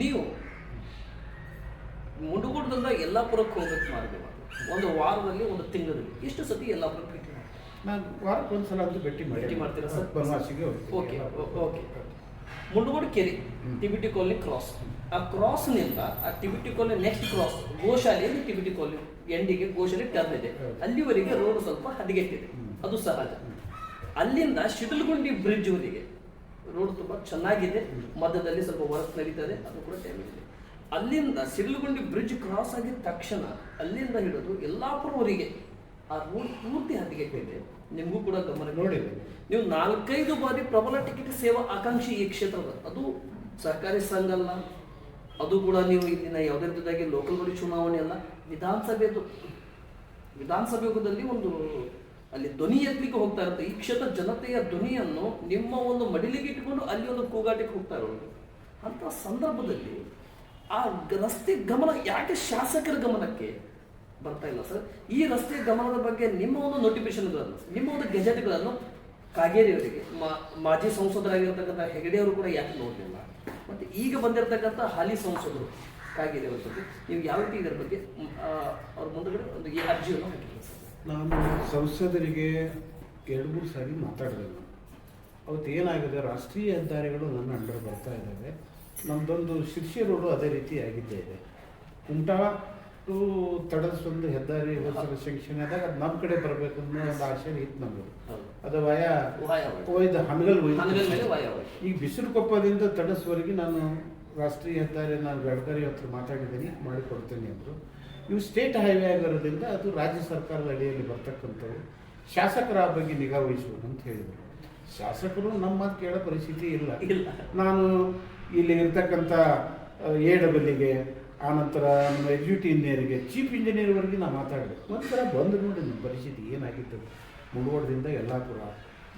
ನೀವು ಮುಂಡಗೋಡದಿಂದ ಯಲ್ಲಾಪುರಕ್ಕೆ ಹೋಗಕ್ಕೆ ಮಾರ್ಗ ಒಂದು ವಾರದಲ್ಲಿ ಒಂದು ತಿಂಗಳಲ್ಲಿ ಎಷ್ಟು ಸತಿ ಯಲ್ಲಾಪುರಕ್ಕೆ ಭೇಟಿ ನಾನು ವಾರಕ್ಕೆ ಒಂದ್ಸಲ ಅಂತೂ ಭೇಟಿ ಮಾಡಿ ಭೇಟಿ ಮಾಡ್ತೀರಾ ಸರ್? ಬನವಾಸಿಗೆ. Okay okay. ಮುಂಡುಗೋಡು ಕೆರೆ ಟಿಬಿಟಿ ಕಾಲೋನಿ ಕ್ರಾಸ್. ಆ ಕ್ರಾಸ್ನಿಂದ ಆ ಟಿಬಿಟಿ ಕಾಲೋನಿ ನೆಕ್ಸ್ಟ್ ಕ್ರಾಸ್ ಗೋಶಾಲೆಯಲ್ಲಿ ಟಿಬಿಟಿ ಕಾಲೋನಿ ಎಂಡಿಗೆ ಗೋಶಾಲೆ ಟರ್ನ್ ಇದೆ. ಅಲ್ಲಿವರೆಗೆ ರೋಡ್ ಸ್ವಲ್ಪ ಹದಗೆಟ್ಟಿದೆ. ಅದು ಸಹಜ. ಅಲ್ಲಿಂದ ಶಿಡಲ್ಗುಂಡಿ ಬ್ರಿಡ್ಜ್ ವರೆಗೆ ರೋಡ್ ತುಂಬಾ ಚೆನ್ನಾಗಿದೆ. ಮಧ್ಯದಲ್ಲಿ ಸ್ವಲ್ಪ ವರ್ಕ್ ನಡೀತದೆ ಅದು ಕೂಡ ಡ್ಯಾಮೇಜ್ ಇದೆ. ಅಲ್ಲಿಂದ ಸಿಡ್ಲಗುಂಡಿ ಬ್ರಿಡ್ಜ್ ಕ್ರಾಸ್ ಆಗಿದ ತಕ್ಷಣ ಅಲ್ಲಿಂದ ಹಿಡಿದು ಯಲ್ಲಾಪುರವರೆಗೆ ಆ ರೋಡ್ ಪೂರ್ತಿ ಹದಗೆಟ್ಟಿದೆ ನಿಮಗೂ ಕೂಡ ಗಮನ ನೋಡಿ. ನೀವು ನಾಲ್ಕೈದು ಬಾರಿ ಪ್ರಬಲ ಟಿಕೆಟ್ ಸೇವಾ ಆಕಾಂಕ್ಷಿ ಈ ಕ್ಷೇತ್ರದ ಅದು ಸರ್ಕಾರಿ ಸಂಘ ಅಲ್ಲ ಅದು ಕೂಡ ನೀವು ಇಲ್ಲಿನ ಯಾವುದೇ ರೀತಿಯಾಗಿ ಲೋಕಲ್ ಬಾಡಿ ಚುನಾವಣೆ ಅಲ್ಲ ವಿಧಾನಸಭೆದು ವಿಧಾನಸಭೆ ಯುಗದಲ್ಲಿ ಒಂದು ಅಲ್ಲಿ ಧ್ವನಿ ಎತ್ತಲಿಕ್ಕೆ ಹೋಗ್ತಾ ಇರುತ್ತೆ. ಈ ಕ್ಷೇತ್ರ ಜನತೆಯ ಧ್ವನಿಯನ್ನು ನಿಮ್ಮ ಒಂದು ಮಡಿಲಿಗೆ ಇಟ್ಟುಕೊಂಡು ಅಲ್ಲಿ ಒಂದು ಕೂಗಾಟಕ್ಕೆ ಹೋಗ್ತಾ ಇರೋದು. ಅಂತ ಸಂದರ್ಭದಲ್ಲಿ ಆ ರಸ್ತೆ ಗಮನ ಯಾಕೆ ಶಾಸಕರ ಗಮನಕ್ಕೆ ಬರ್ತಾ ಇಲ್ಲ ಸರ್? ಈ ರಸ್ತೆ ಗಮನದ ಬಗ್ಗೆ ನಿಮ್ಮ ಒಂದು ನೋಟಿಫಿಕೇಶನ್ಗಳನ್ನು ನಿಮ್ಮ ಒಂದು ಗೆಜೆಟ್ಗಳನ್ನು ಕಾಗೇರಿಯವರಿಗೆ ಮಾಜಿ ಸಂಸದರಾಗಿರ್ತಕ್ಕಂಥ ಹೆಗಡೆ ಅವರು ಕೂಡ ಯಾಕೆ ನೋಡಲಿಲ್ಲ? ಮತ್ತೆ ಈಗ ಬಂದಿರತಕ್ಕಂಥ ಹಾಲಿ ಸಂಸದರು ಕಾಗೇರಿ ಅವರ ಬಗ್ಗೆ, ನೀವು ಯಾವ ರೀತಿ ಇದರ ಬಗ್ಗೆ ಅವ್ರ ಮುಂದಗಡೆ ಒಂದು ಈ ಅರ್ಜಿಯನ್ನು ಸರ್ ನಾನು ಸಂಸದರಿಗೆ ಎರಡು ಮೂರು ಸಾರಿ ಮಾತಾಡಿದೆ ನಾನು. ಅವತ್ತು ಏನಾಗಿದೆ? ರಾಷ್ಟ್ರೀಯ ಹೆದ್ದಾರಿಗಳು ನನ್ನ ಅಂಡರ್ ಬರ್ತಾ ಇದ್ದಾವೆ. ನಮ್ಮದೊಂದು ಶಿರ್ಷಿ ರೋಡು ಅದೇ ರೀತಿ ಆಗಿದ್ದೇ ಇದೆ ಕುಮಟಾ ಟು ತಡಸ್ವೊಂದು ಹೆದ್ದಾರಿ ಹೊಸ ಸೆಕ್ಷನ್ ಆದಾಗ ಅದು ನಮ್ಮ ಕಡೆ ಬರಬೇಕು ಅನ್ನೋ ಒಂದು ಆಸೆ ಇತ್ತು ನಮ್ಮದು ಅದು ವಯ. ಒಯ್ದು ಮೇಲೆ ಒಯ್ದು. ಈಗ ಬಿಸಿರುಕೊಪ್ಪದಿಂದ ತಡಸ್ವರೆಗೆ ನಾನು ರಾಷ್ಟ್ರೀಯ ಹೆದ್ದಾರಿ ನಾನು ಗಡ್ಕರಿ ಹತ್ರ ಮಾತಾಡಿದ್ದೀನಿ ಮಾಡಿಕೊಡ್ತೇನೆ ಅಂದರು. ಇವು ಸ್ಟೇಟ್ ಹೈವೇ ಆಗಿರೋದ್ರಿಂದ ಅದು ರಾಜ್ಯ ಸರ್ಕಾರದ ಅಡಿಯಲ್ಲಿ ಬರ್ತಕ್ಕಂಥವು. ಶಾಸಕರ ಆ ಬಗ್ಗೆ ನಿಗಾ ಅಂತ ಹೇಳಿದರು. ಶಾಸಕರು ನಮ್ಮ ಮಾತು ಕೇಳೋ ಪರಿಸ್ಥಿತಿ ಇಲ್ಲ. ಇಲ್ಲ. ನಾನು ಇಲ್ಲಿ ಇರ್ತಕ್ಕಂಥ ಎ ಡಬಲ್ಗೆ ಆನಂತರ ನಮ್ಮ ಎಕ್ಸಿಕ್ಯೂಟಿವ್ ಇಂಜಿನಿಯರ್ಗೆ ಚೀಫ್ ಇಂಜಿನಿಯರ್ವರೆಗೆ ನಾನು ಮಾತಾಡಿದೆ. ಒಂಥರ ಬಂದು ನೋಡಿ ನಮ್ಮ ಪರಿಸ್ಥಿತಿ ಏನಾಗಿತ್ತು. ಮುಂಡಗೋಡದಿಂದ ಯಲ್ಲಾಪುರ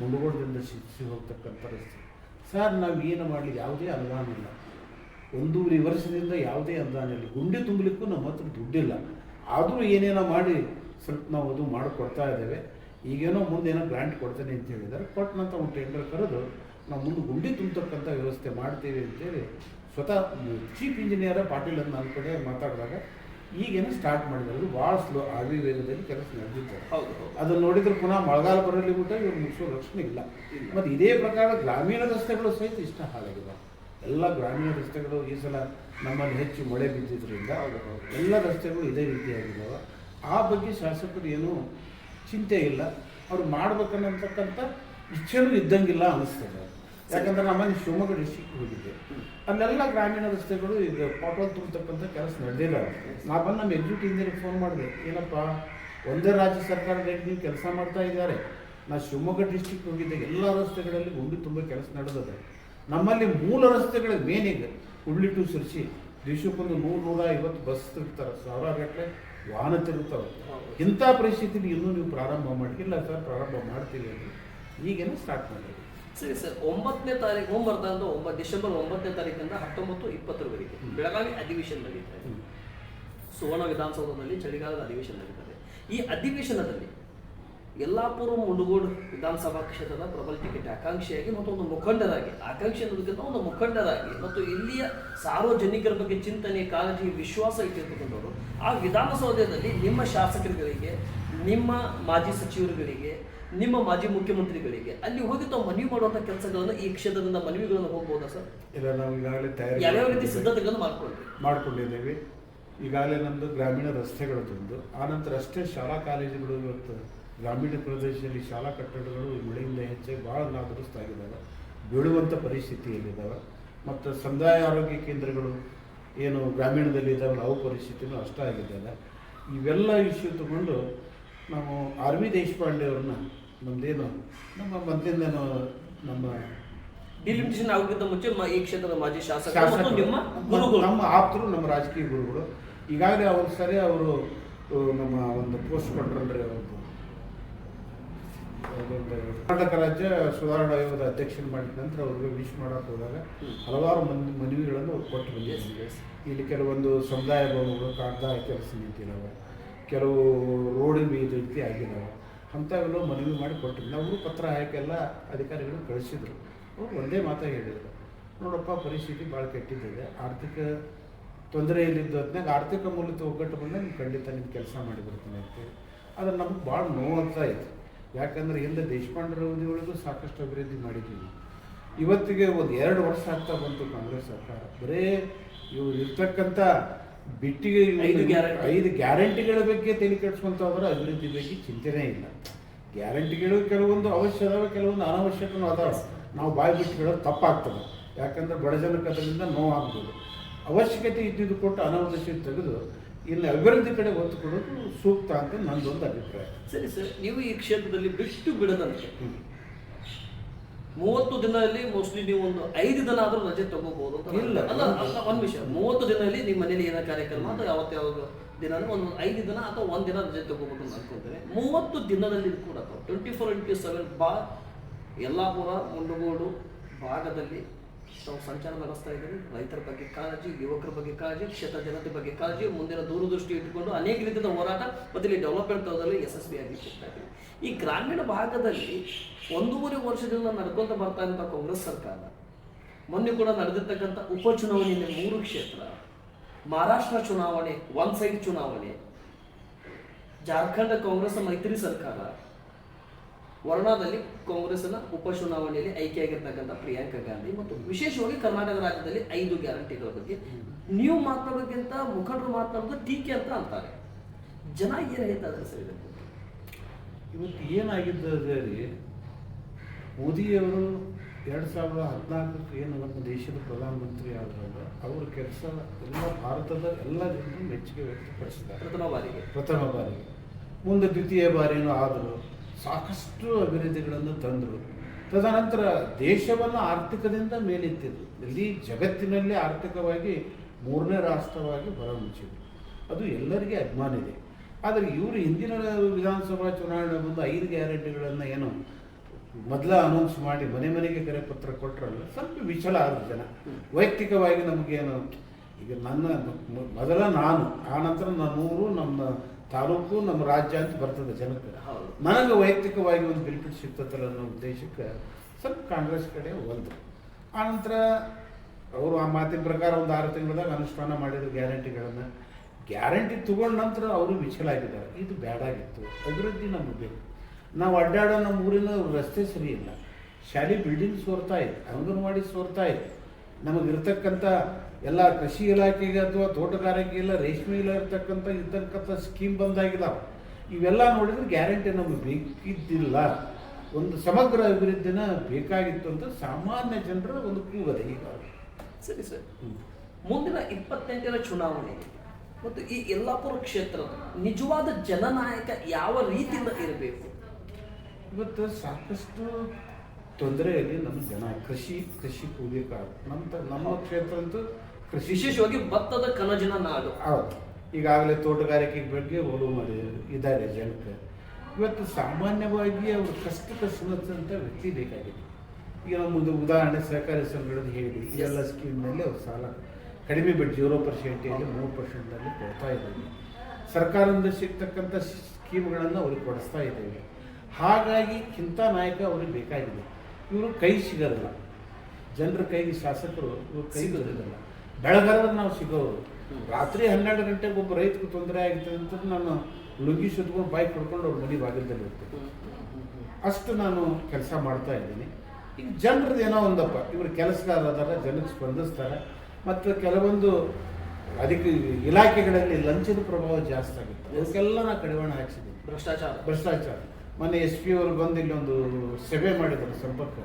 ಮುಂಡಗೋಡದಿಂದ ಶಿಕ್ಷೆ ಹೋಗ್ತಕ್ಕಂಥ ಪರಿಸ್ಥಿತಿ. ಸರ್ ನಾವು ಏನು ಮಾಡಲಿ ಯಾವುದೇ ಅನುದಾನ ಇಲ್ಲ. ಒಂದೂವರೆ ವರ್ಷದಿಂದ ಯಾವುದೇ ಅನುದಾನ ಇಲ್ಲ ಗುಂಡಿ ತುಂಬಲಿಕ್ಕೂ ನಮ್ಮ ಹತ್ರ ದುಡ್ಡಿಲ್ಲ. ಆದರೂ ಏನೇನೋ ಮಾಡಿ ಸ್ವಲ್ಪ ನಾವು ಅದು ಮಾಡಿಕೊಡ್ತಾ ಇದ್ದೇವೆ. ಈಗೇನೋ ಮುಂದೇನೋ ಗ್ರ್ಯಾಂಟ್ ಕೊಡ್ತೇನೆ ಅಂತ ಹೇಳಿದ್ದಾರೆ. ಕೊಟ್ಟನಂತ ಒಂದು ಟೆಂಡರ್ ಕರೆದು ನಾವು ಮುಂದೆ ಗುಂಡಿ ತುಂಬತಕ್ಕಂಥ ವ್ಯವಸ್ಥೆ ಮಾಡ್ತೀವಿ ಅಂತೇಳಿ ಸ್ವತಃ ಚೀಫ್ ಇಂಜಿನಿಯರ ಪಾಟೀಲ್ ಅಂತ ನನ್ನ ಕಡೆ ಮಾತಾಡಿದಾಗ ಈಗೇನೋ ಸ್ಟಾರ್ಟ್ ಮಾಡಿದ್ದಾರೆ. ಅದು ಭಾಳ ಸ್ಲೋ ಆವಿ ವೇಗದಲ್ಲಿ ಕೆಲಸ ನಡೆದಿದ್ದಾರೆ. ಹೌದು ಅದನ್ನು ನೋಡಿದ್ರೆ ಪುನಃ ಮಳೆಗಾಲ ಬರಲಿ ಬಿಟ್ಟ ಇವ್ರು ಮುಗಿಸೋ ಲಕ್ಷಣ ಇಲ್ಲ. ಇಲ್ಲ. ಮತ್ತು ಇದೇ ಪ್ರಕಾರ ಗ್ರಾಮೀಣ ರಸ್ತೆಗಳು ಸಹಿತ ಇಷ್ಟ ಹಾಳಾಗಿದೆ. ಎಲ್ಲ ಗ್ರಾಮೀಣ ರಸ್ತೆಗಳು ಈ ಸಲ ನಮ್ಮಲ್ಲಿ ಹೆಚ್ಚು ಮಳೆ ಬಿದ್ದಿದ್ದರಿಂದ. ಎಲ್ಲ ರಸ್ತೆಗಳು ಇದೇ ರೀತಿಯಾಗಿದ್ದಾವೆ. ಆ ಬಗ್ಗೆ ಶಾಸಕರು ಏನೂ ಚಿಂತೆ ಇಲ್ಲ. ಅವ್ರು ಮಾಡ್ಬೇಕನ್ನತಕ್ಕಂಥ ಇಚ್ಛೆನೂ ಇದ್ದಂಗಿಲ್ಲ ಅನ್ನಿಸ್ತದೆ ಯಾಕಂದ್ರೆ ನಮ್ಮಲ್ಲಿ ಶಿವಮೊಗ್ಗ ಡಿಸ್ಟಿಕ್ ಹೋಗಿದ್ದೆ ಅಲ್ಲೆಲ್ಲ ಗ್ರಾಮೀಣ ರಸ್ತೆಗಳು ಇದು ಪಾಟೋಲ್ ತುಂಬತಕ್ಕಂಥ ಕೆಲಸ ನಡೆದಿಲ್ಲ ನಾ ಬಂದು ನಮ್ಮ ಎಕ್ಸಿಕ್ಯೂಟಿವ್ ಇಂಜಿನಿಯರ್ ಫೋನ್ ಮಾಡಿದೆ. ಏನಪ್ಪ, ಒಂದೇ ರಾಜ್ಯ ಸರ್ಕಾರದ ನೀವು ಕೆಲಸ ಮಾಡ್ತಾ ಇದ್ದಾರೆ. ನಾ ಶಿವಮೊಗ್ಗ ಡಿಸ್ಟಿಕ್ ಹೋಗಿದ್ದೆ. ಎಲ್ಲ ರಸ್ತೆಗಳಲ್ಲಿ ಗುಂಡಿ ತುಂಬ ಕೆಲಸ ನಡೆದಿದೆ. ನಮ್ಮಲ್ಲಿ ಮೂಲ ರಸ್ತೆಗಳಿಗೆ ಮೇನಿಗೆ ಹುಳ್ಳಿ ಟು ಸಿರ್ಸಿ ದೇಶಕ್ಕೊಂದು ನೂರು ನೂರ ಐವತ್ತು ಬಸ್ ತಿರುಗ್ತಾರೆ. ಸಾವಿರಾಗಟ್ಟಲೆ ವಾಹನ ತಿರುಗ್ತವೆ. ಹೌದು. ಇಂಥ ಪರಿಸ್ಥಿತಿಲಿ ಇನ್ನೂ ನೀವು ಪ್ರಾರಂಭ ಮಾಡಿಲ್ಲ ಸರ್ ಪ್ರಾರಂಭ ಮಾಡ್ತೀವಿ ಅಂತ. ಈಗೇನು ಸ್ಟಾರ್ಟ್ ಮಾಡಿದ್ವಿ. ಸರಿ ಸರ್ ಒಂಬತ್ತನೇ ತಾರೀಕು ಹೋಮ್ ಒಂಬ ಒಂಬತ್ತು ಡಿಸೆಂಬರ್ ಒಂಬತ್ತನೇ ತಾರೀಕಿಂದ ಹತ್ತೊಂಬತ್ತು ಇಪ್ಪತ್ತರವರೆಗೆ ಬೆಳಗಾವಿ ಅಧಿವೇಶನ ನಡೀತಾ ಇದೆ. ಸುವರ್ಣ ವಿಧಾನಸೌಧದಲ್ಲಿ ಚಳಿಗಾಲದ ಅಧಿವೇಶನ ನಡೀತದೆ ಈ ಅಧಿವೇಶನದಲ್ಲಿ ಯಲ್ಲಾಪುರ ಮುಂಡಗೋಡು ವಿಧಾನಸಭಾ ಕ್ಷೇತ್ರದ ಪ್ರಬಲ ಟಿಕೆಟ್ ಆಕಾಂಕ್ಷಿಯಾಗಿ ಮತ್ತು ಒಂದು ಮುಖಂಡರಾಗಿ ಆಕಾಂಕ್ಷಿ ಅನ್ನೋದಕ್ಕಿಂತ ಒಂದು ಮುಖಂಡರಾಗಿ ಮತ್ತು ಇಲ್ಲಿಯ ಸಾರ್ವಜನಿಕರ ಬಗ್ಗೆ ಚಿಂತನೆ ಕಾಳಜಿ ವಿಶ್ವಾಸ ಇಟ್ಟಿರ್ತಕ್ಕಂಥವ್ರು ಆ ವಿಧಾನಸೌಧದಲ್ಲಿ ನಿಮ್ಮ ಶಾಸಕರುಗಳಿಗೆ ನಿಮ್ಮ ಮಾಜಿ ಸಚಿವರುಗಳಿಗೆ ನಿಮ್ಮ ಮಾಜಿ ಮುಖ್ಯಮಂತ್ರಿಗಳಿಗೆ ಅಲ್ಲಿ ಹೋಗಿ ತಾವು ಮನವಿ ಮಾಡುವಂತಹ ಕೆಲಸಗಳನ್ನು ಈ ಕ್ಷೇತ್ರದಿಂದ ಮನವಿಗಳನ್ನು ಹೋಗ್ಬೋದಾ ಸರ್? ಇಲ್ಲ ನಾವು ಈಗಾಗಲೇ ತಯಾರಿ ಯಾವ ರೀತಿ. ಸಿದ್ಧತೆಗಳನ್ನು ಮಾಡ್ಕೊಂಡ್ವಿ ಮಾಡ್ಕೊಂಡಿದ್ದೇವೆ. ಈಗಾಗಲೇ ನಮ್ಮದು ಗ್ರಾಮೀಣ ರಸ್ತೆಗಳದ್ದೊಂದು ಆನಂತರ ಅಷ್ಟೇ ಶಾಲಾ ಕಾಲೇಜುಗಳು ಇವತ್ತು ಗ್ರಾಮೀಣ ಪ್ರದೇಶದಲ್ಲಿ ಶಾಲಾ ಕಟ್ಟಡಗಳು ಈ ಮಳೆಯಿಂದ ಹೆಚ್ಚಾಗಿ ಭಾಳ ನಾದುರಸ್ತಾಗಿದ್ದಾವೆ. ಬೀಳುವಂಥ ಪರಿಸ್ಥಿತಿಯಲ್ಲಿದ್ದಾವೆ ಮತ್ತು ಸಮುದಾಯ ಆರೋಗ್ಯ ಕೇಂದ್ರಗಳು ಏನು ಗ್ರಾಮೀಣದಲ್ಲಿ ಇದ್ದಾವಲ್ಲ ಅವು ಪರಿಸ್ಥಿತಿನೂ ಅಷ್ಟ ಆಗಿದ್ದಾವೆ. ಇವೆಲ್ಲ ಇಶ್ಯೂ ತಗೊಂಡು ನಾವು ಆರ್ ವಿ ದೇಶಪಾಂಡೆ ಅವ್ರನ್ನ ನಮ್ಮದೇನು ನಮ್ಮ ಮೊದಲಿಂದ ನಮ್ಮ ಡಿಲಿಮಿಟೇಷನ್ ಆಗೋಕ್ಕಿಂತ ಮುಂಚೆ ಈ ಕ್ಷೇತ್ರದ ಮಾಜಿ ಶಾಸಕ ನಿಮ್ಮ ನಮ್ಮ- ಗುರುಗಳು. ನಮ್ಮ ಆಪ್ತರು ನಮ್ಮ ರಾಜಕೀಯ ಗುರುಗಳು. ಈಗಾಗಲೇ ಅವ್ರ ಸರಿ ಅವರು ನಮ್ಮ ಒಂದು ಪೋಸ್ಟ್ ಕೊಟ್ಟರಲ್ರಿ ಅವ್ರದ್ದು ಕರ್ನಾಟಕ ರಾಜ್ಯ ಸುಧಾರಣಾ ಆಯೋಗದ ಅಧ್ಯಕ್ಷನ ಮಾಡಿದ ನಂತರ ಅವ್ರಿಗೆ ವಿಶ್ ಮಾಡಕ್ಕೆ ಹೋದಾಗ ಹಲವಾರು ಮಂದಿ ಮನವಿಗಳನ್ನು ಅವ್ರು ಕೊಟ್ಟು ಬಂದಿದ್ದಾರೆ. ಇಲ್ಲಿ ಕೆಲವೊಂದು ಸಮುದಾಯ ಭವನಗಳು ಕಾಗ್ದಾಯ ಕೆಲಸ ನಿಂತಿದ್ದಾವೆ ಕೆಲವು ರೋಡಿನ ಈ ರೀತಿ ಆಗಿದ್ದಾವೆ ಅಂಥವೆಲ್ಲ ಮನವಿ ಮಾಡಿ ಕೊಟ್ಟು ಅವರು ಪತ್ರ ಹಾಕೆಲ್ಲ ಅಧಿಕಾರಿಗಳು ಕಳಿಸಿದ್ರು. ಅವ್ರು ಒಂದೇ ಮಾತಾಗಿ ಹೇಳಿದರು. ನೋಡಪ್ಪ ಪರಿಸ್ಥಿತಿ ಭಾಳ ಕೆಟ್ಟಿದ್ದಿದೆ ಆರ್ಥಿಕ ತೊಂದರೆಯಲ್ಲಿದ್ದ ಹೊತ್ನಾಗ ಆರ್ಥಿಕ ಮೂಲದ ಒಗ್ಗಟ್ಟು ಬಂದಾಗ ನೀವು ಖಂಡಿತ ನಿಮ್ಮ ಕೆಲಸ ಮಾಡಿ ಬರ್ತೀನಿ ಅಂತೇಳಿ. ಆದರೆ ನಮ್ಗೆ ಭಾಳ ನೋವಾಗ್ತಾ ಇತ್ತು. ಯಾಕಂದ್ರೆ ಹಿಂದೆ ದೇಶಪಾಂಡೆ ಅವಧಿಯೊಳಗೂ ಸಾಕಷ್ಟು ಅಭಿವೃದ್ಧಿ ಮಾಡಿದ್ದೀವಿ ಇವತ್ತಿಗೆ ಒಂದು ಎರಡು ವರ್ಷ ಆಗ್ತಾ ಬಂತು ಕಾಂಗ್ರೆಸ್ ಸರ್ಕಾರ. ಬರೇ ಇವ್ರು ಇರ್ತಕ್ಕಂಥ ಬಿಟ್ಟಿಗೆ ಐದು ಗ್ಯಾರಂಟಿ. ಐದು ಗ್ಯಾರಂಟಿಗಳ ಬಗ್ಗೆ ತೆಲೆ ಹೋದ್ರೆ ಅಭಿವೃದ್ಧಿ ಬಗ್ಗೆ ಚಿಂತೆನೇ ಇಲ್ಲ. ಗ್ಯಾರಂಟಿಗಳು ಕೆಲವೊಂದು ಅವಶ್ಯ ಅದಾವೆ ಕೆಲವೊಂದು ಅನವಶ್ಯಕನೂ ಅದಾವೆ. ನಾವು ಬಾಯಿ ಬಿಟ್ಟು ಹೇಳೋದು ತಪ್ಪಾಗ್ತದೆ. ಯಾಕಂದ್ರೆ ಬಡ ಜನಕ್ಕೆ ಅದರಿಂದ ನೋವಾಗ್ಬೋದು. ಅವಶ್ಯಕತೆ ಇದ್ದಿದ್ದು ಕೊಟ್ಟು ಅನವಶ್ಯ ತೆಗೆದು ಇನ್ನು ಅಭಿವೃದ್ಧಿ ಕಡೆ ಒತ್ತು ಕೊಡೋದು ಸೂಕ್ತ ಅಂತ ನಂದೊಂದು ಅಭಿಪ್ರಾಯ ಸರಿ ಸರ್ ನೀವು ಈ ಕ್ಷೇತ್ರದಲ್ಲಿ ಬಿಟ್ಟು ಬಿಡದಂತೆ. ಮೂವತ್ತು ದಿನದಲ್ಲಿ ಮೋಸ್ಟ್ಲಿ ನೀವು ಒಂದು ಐದು ದಿನ ಆದರೂ ರಜೆ ತಗೋಬಹುದು ಇಲ್ಲ. ಅಲ್ಲ ಒಂದು ಒಂದ್ ವಿಷಯ ಮೂವತ್ತು ದಿನದಲ್ಲಿ ನಿಮ್ಮ ಮನೇಲಿ ಏನೋ ಕಾರ್ಯಕ್ರಮ ಅಥವಾ ಯಾವತ್ತು ಯಾವಾಗ ದಿನ ಒಂದು ಐದು ದಿನ ಅಥವಾ ಒಂದು ದಿನ ರಜೆ ತಗೋಬೇಕು ಅಂತ ಅನ್ಕೊಂತೇನೆ ಮೂವತ್ತು ದಿನದಲ್ಲಿ ಕೂಡ ಟ್ವೆಂಟಿ ಫೋರ್ ಇಂಟು ಸೆವೆನ್ ಬಾ ಯಲ್ಲಾಪುರ ಮುಂಡಗೋಡು ಭಾಗದಲ್ಲಿ ತಾವು ಸಂಚಾರ ನಡೆಸ್ತಾ ಇದ್ದೀರಿ ರೈತರ ಬಗ್ಗೆ ಕಾಳಜಿ, ಯುವಕರ ಬಗ್ಗೆ ಕಾಳಜಿ, ಕ್ಷೇತ್ರ ಜನತೆ ಬಗ್ಗೆ ಕಾಳಜಿ, ಮುಂದಿನ ದೂರದೃಷ್ಟಿ ಇಟ್ಟುಕೊಂಡು ಅನೇಕ ರೀತಿಯ ಹೋರಾಟ ಮತ್ತು ಇಲ್ಲಿ ಡೆವಲಪ್ಮೆಂಟ್ ತೋದಲ್ಲಿ ಯಶಸ್ವಿಯಾಗಿ ಆಗಿ ಈ ಗ್ರಾಮೀಣ ಭಾಗದಲ್ಲಿ ಒಂದೂವರೆ ವರ್ಷದಿಂದ ನಡ್ಕೊಂತ ಬರ್ತಾ ಇರುವಂತಹ ಕಾಂಗ್ರೆಸ್ ಸರ್ಕಾರ, ಮೊನ್ನೆ ಕೂಡ ನಡೆದಿರ್ತಕ್ಕಂಥ ಉಪಚುನಾವಣೆಯಲ್ಲಿ ಮೂರು ಕ್ಷೇತ್ರ, ಮಹಾರಾಷ್ಟ್ರ ಚುನಾವಣೆ ಒನ್ ಸೈಡ್ ಚುನಾವಣೆ, ಜಾರ್ಖಂಡ್ ಕಾಂಗ್ರೆಸ್ ಮೈತ್ರಿ ಸರ್ಕಾರ ವರ್ಣಾದಲ್ಲಿ ಕಾಂಗ್ರೆಸ್ನ ಉಪಚುನಾವಣೆಯಲ್ಲಿ ಆಯ್ಕೆಯಾಗಿರ್ತಕ್ಕಂಥ ಪ್ರಿಯಾಂಕಾ ಗಾಂಧಿ ಮತ್ತು ವಿಶೇಷವಾಗಿ ಕರ್ನಾಟಕ ರಾಜ್ಯದಲ್ಲಿ ಐದು ಗ್ಯಾರಂಟಿಗಳ ಬಗ್ಗೆ. ನೀವು ಮಾತಾಡೋದಕ್ಕಿಂತ ಮುಖಂಡರು ಮಾತಾಡೋದು ಟೀಕೆ ಅಂತ ಅಂತಾರೆ. ಜನ ಏನು ಹೇಳ್ತಾ ಇದ್ದಾರೆ ಸರ್ ಇದಕ್ಕೆ? ಇವತ್ತು ಏನಾಗಿದ್ದಾರೆ ರೀ ಮೋದಿಯವರು ಎರಡು ಸಾವಿರದ ಹದಿನಾಲ್ಕಕ್ಕೆ ಏನು ನಮ್ಮ ದೇಶದ ಪ್ರಧಾನಮಂತ್ರಿ ಆದಾಗ ಅವ್ರ ಕೆಲಸ ಎಲ್ಲ ಭಾರತದ ಎಲ್ಲ ಜನರು ಮೆಚ್ಚುಗೆ ವ್ಯಕ್ತಪಡಿಸಿದ್ದಾರೆ. ಪ್ರಥಮ ಬಾರಿಗೆ. ಪ್ರಥಮ ಬಾರಿಗೆ. ಮುಂದೆ ದ್ವಿತೀಯ ಬಾರಿನೂ ಆದರು. ಸಾಕಷ್ಟು ಅಭಿವೃದ್ಧಿಗಳನ್ನು ತಂದರು. ತದನಂತರ ದೇಶವನ್ನು ಆರ್ಥಿಕದಿಂದ ಮೇಲೆತ್ತಿದ್ರು. ಇಡೀ ಜಗತ್ತಿನಲ್ಲಿ ಆರ್ಥಿಕವಾಗಿ ಮೂರನೇ ರಾಷ್ಟ್ರವಾಗಿ ಹೊರಮುಚ್ಚಿದ್ರು ಅದು ಎಲ್ಲರಿಗೆ ಅಭಿಮಾನ ಇದೆ. ಆದರೆ ಇವರು ಹಿಂದಿನ ವಿಧಾನಸಭಾ ಚುನಾವಣೆ ಬಂದು ಐದು ಗ್ಯಾರಂಟಿಗಳನ್ನು ಏನು ಮೊದಲ ಅನೌನ್ಸ್ ಮಾಡಿ ಮನೆ ಮನೆಗೆ ಕರೆ ಪತ್ರ ಕೊಟ್ಟರಲ್ಲ ಸ್ವಲ್ಪ ವಿಚಲ ಆದ ಜನ. ವೈಯಕ್ತಿಕವಾಗಿ ನಮಗೇನು, ಈಗ ನನ್ನ ಮೊದಲ ನಾನು, ಆ ನಂತರ ನನ್ನೂರು, ನಮ್ಮ ತಾಲೂಕು ನಮ್ಮ ರಾಜ್ಯ ಅಂತ ಬರ್ತದೆ ಜನಕ್ಕೆ. ನನಗೆ ವೈಯಕ್ತಿಕವಾಗಿ ಒಂದು ಬೆನಿಫಿಟ್ ಸಿಗ್ತದಲ್ಲ ಅನ್ನೋ ಉದ್ದೇಶಕ್ಕೆ ಸ್ವಲ್ಪ ಕಾಂಗ್ರೆಸ್ ಕಡೆ ಒಂದು. ಆನಂತರ ಅವರು ಆ ಮಾತಿನ ಪ್ರಕಾರ ಒಂದು ಆರು ತಿಂಗಳದಾಗ ಅನುಷ್ಠಾನ ಮಾಡಿದ್ರು ಗ್ಯಾರಂಟಿಗಳನ್ನು. ಗ್ಯಾರಂಟಿ ತಗೊಂಡ ನಂತರ ಅವರು ವಿಚಲಾಗಿದ್ದಾರೆ ಇದು ಬ್ಯಾಡಾಗಿತ್ತು ಅಭಿವೃದ್ಧಿ ನಮಗೆ ಬೇಕು. ನಾವು ಅಡ್ಡಾಡೋ ನಮ್ಮ ಊರಿನ ರಸ್ತೆ ಸರಿ ಇಲ್ಲ. ಶಾಲೆ ಬಿಲ್ಡಿಂಗ್ ಸೋರ್ತಾ ಇದೆ. ಅಂಗನವಾಡಿ ಸೋರ್ತಾ ಇದೆ. ನಮಗಿರ್ತಕ್ಕಂಥ ಎಲ್ಲ ಕೃಷಿ ಇಲಾಖೆಗೆ ಅಥವಾ ತೋಟಗಾರಿಕೆ ಇಲ್ಲ ರೇಷ್ಮೆ ಇಲ್ಲ ಇರ್ತಕ್ಕಂಥ ಇರ್ತಕ್ಕಂಥ ಸ್ಕೀಮ್ ಬಂದಾಗಿದ್ದಾವೆ ಇವೆಲ್ಲ ನೋಡಿದ್ರೆ ಗ್ಯಾರಂಟಿ ನಮಗೆ ಬೇಕಿದ್ದಿಲ್ಲ. ಒಂದು ಸಮಗ್ರ ಅಭಿವೃದ್ಧಿನ ಬೇಕಾಗಿತ್ತು ಅಂತ ಸಾಮಾನ್ಯ ಜನರ ಒಂದು ಕೂಗದೆ ಈಗ. ಸರಿ ಸರ್. ಮುಂದಿನ ಇಪ್ಪತ್ತೆಂಟರ ಚುನಾವಣೆ. ಮತ್ತು ಈ ಯಲ್ಲಾಪುರ ಕ್ಷೇತ್ರದ ನಿಜವಾದ ಜನನಾಯಕ ಯಾವ ರೀತಿಯಿಂದ ಇರಬೇಕು? ಇವತ್ತು ಸಾಕಷ್ಟು ತೊಂದರೆಯಲ್ಲಿ ನಮ್ಮ ಜನ ಕೃಷಿ ಕೃಷಿ ಕೂಲಿ ನಮ್ಮ ತ- ನಮ್ಮ ಕ್ಷೇತ್ರ ಅಂತೂ ಕೃಷಿ ವಿಶೇಷವಾಗಿ ಭತ್ತದ ಕನಜಿನ ನಾಡು. ಹೌದು. ಈಗಾಗಲೇ ತೋಟಗಾರಿಕೆ ಬಗ್ಗೆ ಒಲವು ಮಾಡಿ ಇದ್ದಾರೆ ಜನಕ್ಕೆ. ಇವತ್ತು ಸಾಮಾನ್ಯವಾಗಿ ಅವರು ಕಷ್ಟ ಕಷ್ಟ ವ್ಯಕ್ತಿ ಬೇಕಾಗಿದೆ. ಈಗ ಒಂದು ಉದಾಹರಣೆ ಸಹಕಾರಿ ಸಂಘಗಳನ್ನು ಹೇಳಿ. ಎಲ್ಲ ಸ್ಕೀಮ್ನಲ್ಲಿ ಅವ್ರು ಸಾಲ ಕಡಿಮೆ ಬಡ್ಡಿ ಜೀರೋ ಪರ್ಸೆಂಟಲ್ಲಿ ಮೂರು ಪರ್ಸೆಂಟಲ್ಲಿ ಕೊಡ್ತಾ ಇದ್ದೀವಿ. ಸರ್ಕಾರದಿಂದ ಸಿಗ್ತಕ್ಕಂಥ ಸ್ಕೀಮ್ಗಳನ್ನು ಅವ್ರಿಗೆ ಕೊಡಿಸ್ತಾ ಇದ್ದೇವೆ. ಹಾಗಾಗಿ ಕಿಂತ ನಾಯಕ ಅವ್ರಿಗೆ ಬೇಕಾಗಿದೆ. ಇವರು ಕೈ ಸಿಗೋದಿಲ್ಲ. ಜನರ ಕೈಗೆ ಶಾಸಕರು ಇವ್ರ ಕೈ ಸಿಗೋದಿಲ್ಲ. ಬೆಳಗಾದ್ರೆ ನಾವು ಸಿಗೋರು. ರಾತ್ರಿ ಹನ್ನೆರಡು ಗಂಟೆಗೆ ಒಬ್ಬ ರೈತರಿಗೆ ತೊಂದರೆ ಆಗುತ್ತೆ ಅಂತ ನಾನು ಲುಗ್ಗಿ ಸುತ್ಕೊಂಡು ಬೈಕ್ ಹೊಡ್ಕೊಂಡು ಅವ್ರ ಮನೆ ಬಾಗಿಲದಲ್ಲಿ ಇರ್ತೇನೆ. ಅಷ್ಟು ನಾನು ಕೆಲಸ ಮಾಡ್ತಾ ಇದ್ದೀನಿ. ಈಗ ಜನರದ್ದು ಏನೋ ಒಂದಪ್ಪ. ಇವರು ಕೆಲಸಗಾರರಾದಾಗ ಅದಾರ ಜನಕ್ಕೆ ಸ್ಪಂದಿಸ್ತಾರೆ. ಮತ್ತು ಕೆಲವೊಂದು ಅದಕ್ಕೆ ಇಲಾಖೆಗಳಲ್ಲಿ ಲಂಚದ ಪ್ರಭಾವ ಜಾಸ್ತಿ ಆಗುತ್ತೆ. ಅದಕ್ಕೆಲ್ಲ ನಾನು ಕಡಿವಾಣ ಹಾಕ್ಸಿದ್ದೀನಿ. ಭ್ರಷ್ಟಾಚಾರ. ಭ್ರಷ್ಟಾಚಾರ. ಮೊನ್ನೆ ಎಸ್ ಪಿ ಅವರು ಬಂದು ಇಲ್ಲೊಂದು ಸಭೆ ಮಾಡಿದರು ಸಂಪರ್ಕ.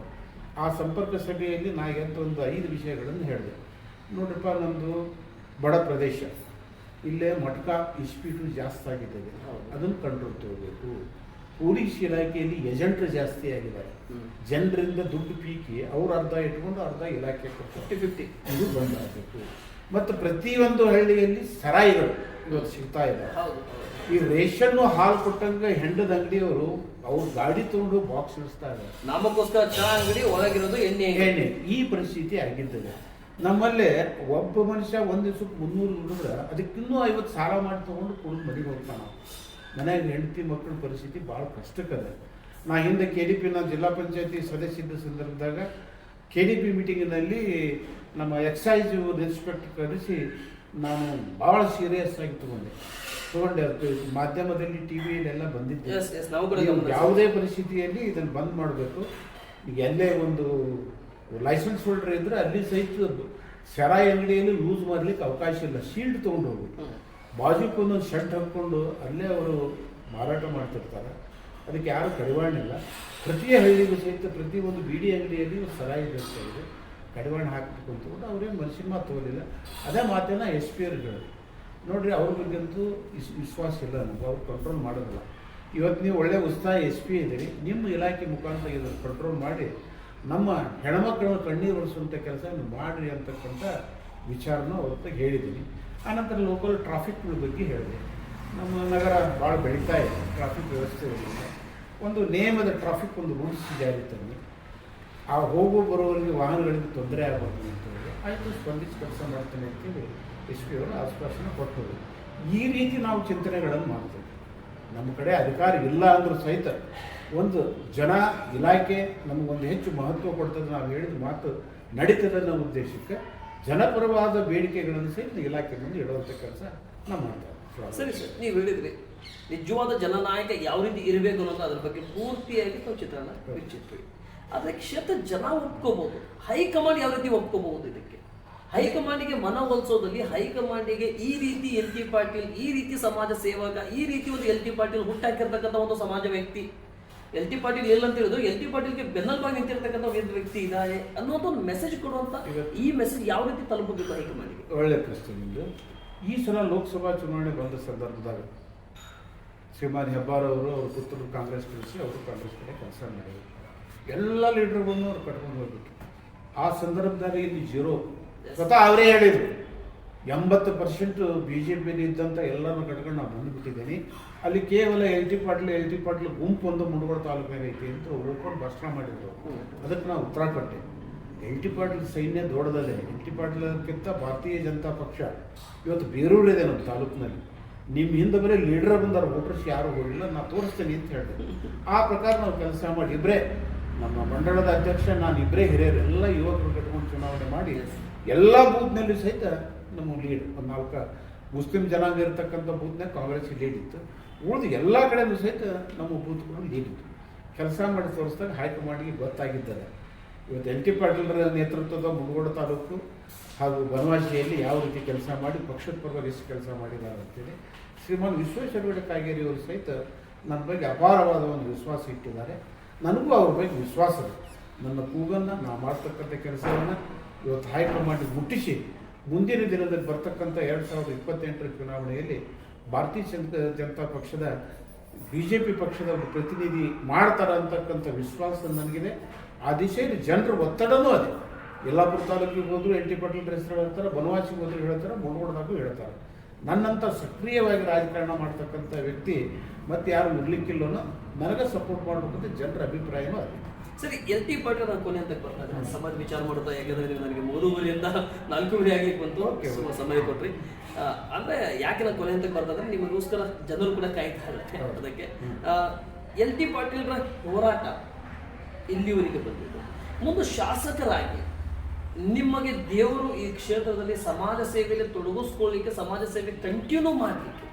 ಆ ಸಂಪರ್ಕ ಸಭೆಯಲ್ಲಿ ನಾ ಎಂತ ಒಂದು ಐದು ವಿಷಯಗಳನ್ನು ಹೇಳಿದೆ. ನೋಡ್ರಪ್ಪ ನಮ್ಮದು ಬಡ ಪ್ರದೇಶ. ಇಲ್ಲೇ ಮಟ್ಕ ಇನ್ಸ್ಟಿಟ್ಯೂಟ್ ಜಾಸ್ತಿ ಆಗಿದ್ದಾವೆ. ಅದನ್ನು ಕಂಟ್ರೋಲ್ ತಗೋಬೇಕು ಪೊಲೀಸ್ ಇಲಾಖೆಯಲ್ಲಿ ಏಜೆಂಟ್ರು ಜಾಸ್ತಿ ಆಗಿದ್ದಾರೆ. ಜನರಿಂದ ದುಡ್ಡು ಪೀಕಿ ಅವ್ರು ಅರ್ಧ ಇಟ್ಕೊಂಡು ಅರ್ಧ ಇಲಾಖೆ ಫಿಫ್ಟಿ ಫಿಫ್ಟಿ ಇದು ಬಂದಾಗಬೇಕು. ಮತ್ತು ಪ್ರತಿಯೊಂದು ಹಳ್ಳಿಯಲ್ಲಿ ಸರಾಯಿಗಳು ಇವತ್ತು ಸಿಗ್ತಾ ಇದ್ದಾವೆ ಹೌದು. ಈ ರೇಷನ್ನು ಹಾಲು ಕೊಟ್ಟಂಗೆ ಹೆಂಡದ ಅಂಗಡಿಯವರು ಅವ್ರು ಗಾಡಿ ತಗೊಂಡು ಬಾಕ್ಸ್ ಇಳಿಸ್ತಾ ಇದ್ದಾರೆ. ನಾಮಕ್ಕೋಸ್ಕರ ಚಹಾ ಅಂಗಡಿ ಒಳಗಿರೋದು ಎಣ್ಣೆ ಎಣ್ಣೆ. ಈ ಪರಿಸ್ಥಿತಿ ಆಗಿದ್ದದೆ ನಮ್ಮಲ್ಲಿ ಒಬ್ಬ ಮನುಷ್ಯ ಒಂದು ದಿವಸಕ್ಕೆ ಮುನ್ನೂರು ಅದಕ್ಕೆ ಅದಕ್ಕಿನ್ನೂ ಐವತ್ತು ಸಾಲ ಮಾಡಿ ತೊಗೊಂಡು ಕುಡಿದು ಮನೆಗೆ ಹೋಗ್ತಾನೆ. ಮನೆಯಾಗ ಹೆಂಡತಿ ಮಕ್ಕಳ ಪರಿಸ್ಥಿತಿ ಭಾಳ ಕಷ್ಟಕ್ಕದೆ ನಾ ಹಿಂದೆ ಕೆ ಡಿ ಪಿ ಜಿಲ್ಲಾ ಪಂಚಾಯತಿ ಸದಸ್ಯ ಇದ್ದ ಸಂದರ್ಭದಾಗ ಕೆ ಡಿ ಪಿ ಮೀಟಿಂಗಿನಲ್ಲಿ ನಮ್ಮ ಎಕ್ಸೈಸ್ ಇನ್ಸ್ಪೆಕ್ಟರ್ ಕರೆಸಿ ನಾನು ಭಾಳ ಸೀರಿಯಸ್ ಆಗಿ ತಗೊಂಡೆ. ತಗೊಂಡೆ ಅದು ಮಾಧ್ಯಮದಲ್ಲಿ ಟಿ ವಿಯಲ್ಲೆಲ್ಲ ನೀವು ಗಮನಿಸಿದ್ವಿ. ಯಾವುದೇ ಪರಿಸ್ಥಿತಿಯಲ್ಲಿ ಇದನ್ನು ಬಂದ್ ಮಾಡಬೇಕು. ಈಗ ಎಲ್ಲೇ ಒಂದು ಲೈಸೆನ್ಸ್ ಹೋಲ್ಡರ್ ಇದ್ರೆ ಅಲ್ಲಿ ಸಹಿತ ಸೆರಾಯಿ ಅಂಗಡಿಯಲ್ಲಿ ಯೂಸ್ ಮಾಡ್ಲಿಕ್ಕೆ ಅವಕಾಶ ಇಲ್ಲ. ಶೀಲ್ಡ್ ತೊಗೊಂಡು ಹೋಗ್ಬೇಕು. ಹ್ಮ್. ಬಾಜುಕ್ ಒಂದೊಂದು ಶರ್ಟ್ ಹಾಕ್ಕೊಂಡು ಅಲ್ಲೇ ಅವರು ಮಾರಾಟ ಮಾಡ್ತಿರ್ತಾರೆ. ಅದಕ್ಕೆ ಯಾರು ಕಡಿವಾಣ ಇಲ್ಲ. ಪ್ರತಿ ಹಳ್ಳಿಗೂ ಸಹಿತ ಪ್ರತಿ ಒಂದು ಬೀಡಿ ಅಂಗಡಿಯಲ್ಲಿ ಸರಾಯಿ ಇದೆ ಕಡಿವಾಣ ಹಾಕಬೇಕು ಅಂತ. ಕೂಡ ಅವ್ರೇನು ಮನುಷ್ಯನ ಮಾತು ಹೋಗಲಿಲ್ಲ ಅದೇ ಮಾತನ್ನ ಎಸ್ ಪಿ ಅವ್ರಿಗೆ ಹೇಳಿದ್ರು. ನೋಡ್ರಿ ಅವ್ರ ವಿಶ್ ವಿಸ್- ವಿಶ್ವಾಸ ಇಲ್ಲ ನಮ್ಗೆ, ಅವ್ರು ಕಂಟ್ರೋಲ್ ಮಾಡೋದಿಲ್ಲ. ಇವತ್ತು ನೀವು ಒಳ್ಳೆ ಉತ್ಸಾಹ ಎಸ್ ಪಿ ಇದ್ದೀರಿ, ನಿಮ್ಮ ಇಲಾಖೆ ಮುಖಾಂತರ ಇದನ್ನು ಕಂಟ್ರೋಲ್ ಮಾಡಿ, ನಮ್ಮ ಹೆಣ್ಮಕ್ಳನ್ನ ಕಣ್ಣೀರು ಒರೆಸುವಂಥ ಕೆಲಸ ಮಾಡಿರಿ ಅಂತಕ್ಕಂಥ ವಿಚಾರನ ಅವತ್ತು ಹೇಳಿದ್ದೀನಿ. ಆನಂತರ ಲೋಕಲ್ ಟ್ರಾಫಿಕ್ಗಳ ಬಗ್ಗೆ ಹೇಳಿದೆ. ನಮ್ಮ ನಗರ ಭಾಳ ಬೆಳೀತಾ ಇದೆ ಟ್ರಾಫಿಕ್ ವ್ಯವಸ್ಥೆ ಒಂದು ನೇಮದ ಟ್ರಾಫಿಕ್ ಒಂದು ರೂಲ್ಸ್ ಜಾರಿ ತಂದು. ಆ ಹೋಗೋ ಬರೋವರಿಗೆ ವಾಹನಗಳಿಗೆ ತೊಂದರೆ ಆಗಬಾರ್ದು ಅಂತ ಹೇಳಿ, ಆಯಿತು ಸ್ಪಂದಿಸಿ ಕೆಲಸ ಮಾಡ್ತೇನೆ ಅಂತೇಳಿ ಅವರು ಆಶ್ವಾಸನೆ ಕೊಟ್ಟರು. ಈ ರೀತಿ ನಾವು ಚಿಂತನೆಗಳನ್ನು ಮಾಡ್ತೇವೆ. ನಮ್ಮ ಕಡೆ ಅಧಿಕಾರ ಇಲ್ಲ ಅಂದರೂ ಸಹಿತ ಒಂದು ಜನ ಇಲಾಖೆ ನಮಗೊಂದು ಹೆಚ್ಚು ಮಹತ್ವ ಕೊಡ್ತದೆ ನಾವು ಹೇಳಿದ ಮಾತು ನಡೀತದೆ ಅನ್ನೋ ಉದ್ದೇಶಕ್ಕೆ ಜನಪರವಾದ ಬೇಡಿಕೆಗಳನ್ನು ಸಹಿತ ಇಲಾಖೆ ಮುಂದೆ ಇಡುವಂಥ ಕೆಲಸ ನಾವು ಮಾಡ್ತೇವೆ. ಸರಿ ಸರ್, ನೀವು ಹೇಳಿದ್ರಿ ನಿಜವಾದ ಜನನಾಯಕ ಯಾವ ರೀತಿ ಇರಬೇಕು ಅನ್ನೋದು ಅದ್ರ ಬಗ್ಗೆ ಪೂರ್ತಿಯಾಗಿ ನಾವು ಚಿತ್ರಣ ಬಿಚ್ಚಿಟ್ವಿ ಆದರೆ ಕ್ಷೇತ್ರ ಜನ ಒಪ್ಕೋಬಹುದು ಹೈಕಮಾಂಡ್ ಯಾವ ರೀತಿ ಒಪ್ಕೋಬಹುದು ಇದಕ್ಕೆ? ಹೈಕಮಾಂಡಿಗೆ ಮನವೊಲಿಸೋದಲ್ಲಿ ಹೈಕಮಾಂಡಿಗೆ ಈ ರೀತಿ ಎಲ್ ಟಿ ಪಾಟೀಲ್ ಈ ರೀತಿ ಸಮಾಜ ಸೇವಕ ಈ ರೀತಿ ಒಂದು ಎಲ್ ಟಿ ಪಾಟೀಲ್ ಹುಟ್ಟಾಕಿರ್ತಕ್ಕಂಥ ಒಂದು ಸಮಾಜ ವ್ಯಕ್ತಿ. ಎಲ್ ಟಿ ಪಾಟೀಲ್ ಇಲ್ಲ ಅಂತ ಹೇಳಿದ್ರು ಎಲ್ ಟಿ ಪಾಟೀಲ್ಗೆ ಬೆನ್ನಲ್ಬಾಗಿ ನಿಂತಿರ್ತಕ್ಕಂಥ ಒಂದು ವ್ಯಕ್ತಿ ಇದ್ದಾರೆ ಅನ್ನೋದು ಒಂದು ಮೆಸೇಜ್ ಕೊಡುವಂತ ಈ ಮೆಸೇಜ್ ಯಾವ ರೀತಿ ತಲುಪಬೇಕು ಹೈಕಮಾಂಡಿಗೆ? ಒಳ್ಳೆ ಪ್ರಶ್ನೆ ನಿಮ್ಮದು ಈ ಸಲ ಲೋಕಸಭಾ ಚುನಾವಣೆ ಬಂದ ಸಂದರ್ಭದಾಗ ಶ್ರೀಮಾನ್ ಹೆಬ್ಬಾರವರು ಅವ್ರ ಪುತ್ರರು ಕಾಂಗ್ರೆಸ್ ಕಳಿಸಿ ಅವರು ಕಾಂಗ್ರೆಸ್ ಕಡೆ ಕೆಲಸ ಮಾಡಿದ್ರು. ಎಲ್ಲ ಲೀಡರ್ಗಳನ್ನು ಅವ್ರು ಕಟ್ಕೊಂಡು ಹೋಗ್ಬಿಟ್ಟು ಆ ಸಂದರ್ಭದಾಗ ಇಲ್ಲಿ ಜೀರೋ. ಸ್ವತಃ ಅವರೇ ಹೇಳಿದರು. ಎಂಬತ್ತು ಪರ್ಸೆಂಟು ಬಿ ಜೆ ಪಿಲಿ ಇದ್ದಂಥ ಎಲ್ಲರನ್ನು ಕಟ್ಕೊಂಡು ನಾವು ಬಂದುಬಿಟ್ಟಿದ್ದೀನಿ. ಅಲ್ಲಿ ಕೇವಲ L T Patil, L T Patil ಗುಂಪು ಒಂದು ಮುಂಡಗೋಡ ತಾಲೂಕಿನಾಗ ಐತಿ ಅಂತ ಉಳ್ಕೊಂಡು ಭಾಷಣ ಮಾಡಿದ್ರು. ಅದಕ್ಕೆ ನಾವು ಉತ್ತರ ಕೊಟ್ಟೆ. ಎಲ್ ಟಿ ಪಾಟ್ಲ್ ಸೈನ್ಯ ದೊಡ್ಡದಲ್ಲೇ. ಎಲ್ ಟಿ ಪಾಟ್ಲಕ್ಕಿಂತ ಭಾರತೀಯ ಜನತಾ ಪಕ್ಷ ಇವತ್ತು ಬೇರೂರಿದೆ ನಮ್ಮ ತಾಲೂಕಿನಲ್ಲಿ. ನಿಮ್ಮ ಹಿಂದೆ ಬರೀ ಲೀಡರ್ ಬಂದಾರ, ವೋಟರ್ಸ್ ಯಾರು ಹೋಗಿಲ್ಲ ನಾನು ತೋರಿಸ್ತೇನೆ ಅಂತ ಹೇಳಿದೆ. ಆ ಪ್ರಕಾರ ನಾವು ಕೆಲಸ ಮಾಡಿ. ಇಬ್ಬರೇ ನಮ್ಮ ಮಂಡಳದ ಅಧ್ಯಕ್ಷ ನಾನು ಇಬ್ಬರೇ ಹಿರಿಯರು ಎಲ್ಲ ಯುವಕರು ಕಟ್ಕೊಂಡು ಚುನಾವಣೆ ಮಾಡಿ ಎಲ್ಲ ಬೂತ್ನಲ್ಲಿ ಸಹಿತ ನಮ್ಮ ಲೀಡ್ ಒಂದು ನಾಲ್ಕು ಮುಸ್ಲಿಂ ಜನಾಂಗ ಇರತಕ್ಕಂಥ ಬೂತ್ನಾಗ ಕಾಂಗ್ರೆಸ್ ಲೀಡ್ ಇತ್ತು. ಉಳಿದು ಎಲ್ಲ ಕಡೆಯೂ ಸಹಿತ ನಮ್ಮ ಬೂತ್ಗಳು ಲೀಡ್ ಇತ್ತು. ಕೆಲಸ ಮಾಡಿ ತೋರಿಸಿದಾಗ ಹೈಕಮಾಂಡ್ಗೆ ಗೊತ್ತಾಗಿದ್ದಾರೆ ಇವತ್ತು ಎಲ್ ಟಿ ಪಾಟೀಲರ ನೇತೃತ್ವದ ಮುಡಗೋಡ ತಾಲೂಕು ಹಾಗೂ ಬನವಾಸಿಯಲ್ಲಿ ಯಾವ ರೀತಿ ಕೆಲಸ ಮಾಡಿ ಪಕ್ಷದ ಪರವಾಗಿ ಎಷ್ಟು ಕೆಲಸ ಮಾಡಿದ್ದಾರೆ ಅಂತೇಳಿ ಶ್ರೀಮಾನ್ ವಿಶ್ವೇಶ್ವರ ಕಾಗೇರಿ ಸಹಿತ ನನ್ನ ಬಗ್ಗೆ ಅಪಾರವಾದ ಒಂದು ವಿಶ್ವಾಸ ಇಟ್ಟಿದ್ದಾರೆ. ನನಗೂ ಅವ್ರ ಬಗ್ಗೆ ವಿಶ್ವಾಸ ನನ್ನ ಕೂಗನ್ನು ನಾ ಮಾಡ್ತಕ್ಕಂಥ ಕೆಲಸವನ್ನು ಇವತ್ತು ಹೈಕಮಾಂಡ್ ಮುಟ್ಟಿಸಿ ಮುಂದಿನ ದಿನದಲ್ಲಿ ಬರ್ತಕ್ಕಂಥ ಎರಡು ಸಾವಿರದ ಇಪ್ಪತ್ತೆಂಟರ ಚುನಾವಣೆಯಲ್ಲಿ ಭಾರತೀಯ ಜನತಾ ಪಕ್ಷದ ಬಿ ಜೆ ಪಿ ಪಕ್ಷದ ಒಂದು ಪ್ರತಿನಿಧಿ ಮಾಡ್ತಾರೆ ಅಂತಕ್ಕಂಥ ವಿಶ್ವಾಸ ನನಗಿದೆ. ಆ ದಿಶೆಯಲ್ಲಿ ಜನರ ಒತ್ತಡನೂ ಅದೇ. ಯಲ್ಲಾಪುರ ತಾಲೂಕಿಗೆ ಹೋದರೂ ಎಂಟಿ ಟಿ ಪಾಟೀಲ್ ಹೇಳ್ತಾರೆ, ಬನವಾಸಿಗೆ ಹೋದ್ರು ಹೇಳ್ತಾರೆ ಮುಳುಗೋಡ್ದಾಗೂ ಹೇಳ್ತಾರೆ. ನನ್ನಂಥ ಸಕ್ರಿಯವಾಗಿ ರಾಜಕಾರಣ ಮಾಡ್ತಕ್ಕಂಥ ವ್ಯಕ್ತಿ ಮತ್ತೆ ಯಾರು ಇರಲಿಕ್ಕಿಲ್ಲನೋ ನನಗೆ ಸಪೋರ್ಟ್ ಮಾಡಬೇಕಂತ ಜನರ ಅಭಿಪ್ರಾಯವೂ ಅದೇ. ಸರಿ ಎಲ್ ಟಿ ಪಾಟೀಲ್ ನಾನು ಕೊನೆ ಅಂತ ಬರ್ತಾ. ಸಮಾಜ ವಿಚಾರ ಮಾಡ್ತಾ ಯಾಕಂದ್ರೆ ನೀವು ನನಗೆ ಮೂರುವರೆಯಿಂದ ನಾಲ್ಕೂವರೆ ಆಗ್ಲಿಕ್ಕೆ ಬಂತು. ಸಮಯ ಕೊಟ್ರಿ ಅಂದ್ರೆ ಯಾಕೆ ನಾನು ಕೊನೆ ಅಂತ ಬರ್ತಾ ಅಂದ್ರೆ ನಿಮಗೋಸ್ಕರ ಜನರು ಕೂಡ ಕಾಯ್ತಾ ಇದ್ದಾರೆ ಹೌದು. ಅದಕ್ಕೆ. ಎಲ್ ಟಿ ಪಾಟೀಲ್ರ ಹೋರಾಟ ಇಲ್ಲಿವರೆಗೆ ಬಂದಿದ್ದು ಮುಂದೆ ಶಾಸಕರಾಗಿ ನಿಮಗೆ ದೇವರು ಈ ಕ್ಷೇತ್ರದಲ್ಲಿ ಸಮಾಜ ಸೇವೆಯಲ್ಲಿ ತೊಡಗಿಸ್ಕೊಳ್ಳಿಕ್ಕೆ ಸಮಾಜ ಸೇವೆ ಕಂಟಿನ್ಯೂ ಮಾಡಲಿಕ್ಕೆ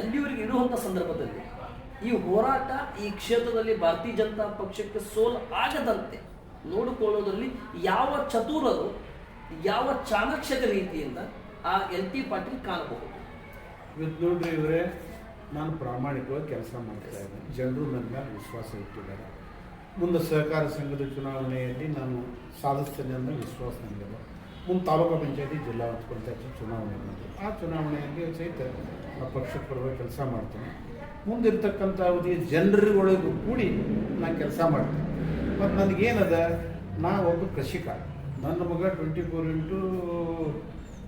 ಅಲ್ಲಿವರೆಗೆ ಇರುವಂತ ಸಂದರ್ಭದಲ್ಲಿ ಈ ಹೋರಾಟ ಈ ಕ್ಷೇತ್ರದಲ್ಲಿ ಭಾರತೀಯ ಜನತಾ ಪಕ್ಷಕ್ಕೆ ಸೋಲು ಆಗದಂತೆ ನೋಡಿಕೊಳ್ಳೋದ್ರಲ್ಲಿ ಯಾವ ಚತುರರು, ಯಾವ ಚಾಣಕ್ಷಕ ರೀತಿಯಿಂದ ಆ ಎಲ್ ಟಿ ಪಾಟೀಲ್ ಕಾಣಬಹುದು? ಇವತ್ತು ನೋಡ್ರಿ ಇವರೇ, ನಾನು ಪ್ರಾಮಾಣಿಕವಾಗಿ ಕೆಲಸ ಮಾಡ್ತಾ ಇದ್ದೇನೆ. ಜನರು ನನ್ನ ಮೇಲೆ ವಿಶ್ವಾಸ ಇಟ್ಟಿದ್ದಾರೆ. ಮುಂದೆ ಸಹಕಾರ ಸಂಘದ ಚುನಾವಣೆಯಲ್ಲಿ ನಾನು ಸಾಧಿಸ್ತೇನೆ ಅನ್ನೋ ವಿಶ್ವಾಸ ನನಗಿದೆ. ಮುಂದೆ ತಾಲೂಕು ಪಂಚಾಯತಿ ಜಿಲ್ಲಾ ಪಂಚಾಯತಿ ಚುನಾವಣೆ ಆ ಚುನಾವಣೆಯಲ್ಲಿ ಸಹಿತ ಆ ಪಕ್ಷದ ಪರವಾಗಿ ಕೆಲಸ ಮಾಡ್ತೇನೆ. ಮುಂದಿರ್ತಕ್ಕಂಥ ಅವಧಿಯ ಜನರುಗಳಿಗೂ ಕೂಡಿ ನಾನು ಕೆಲಸ ಮಾಡ್ತೀನಿ. ಮತ್ತು ನನಗೇನದ ನಾ ಒಬ್ಬ ಕೃಷಿಕ. ನನ್ನ ಮಗ twenty four into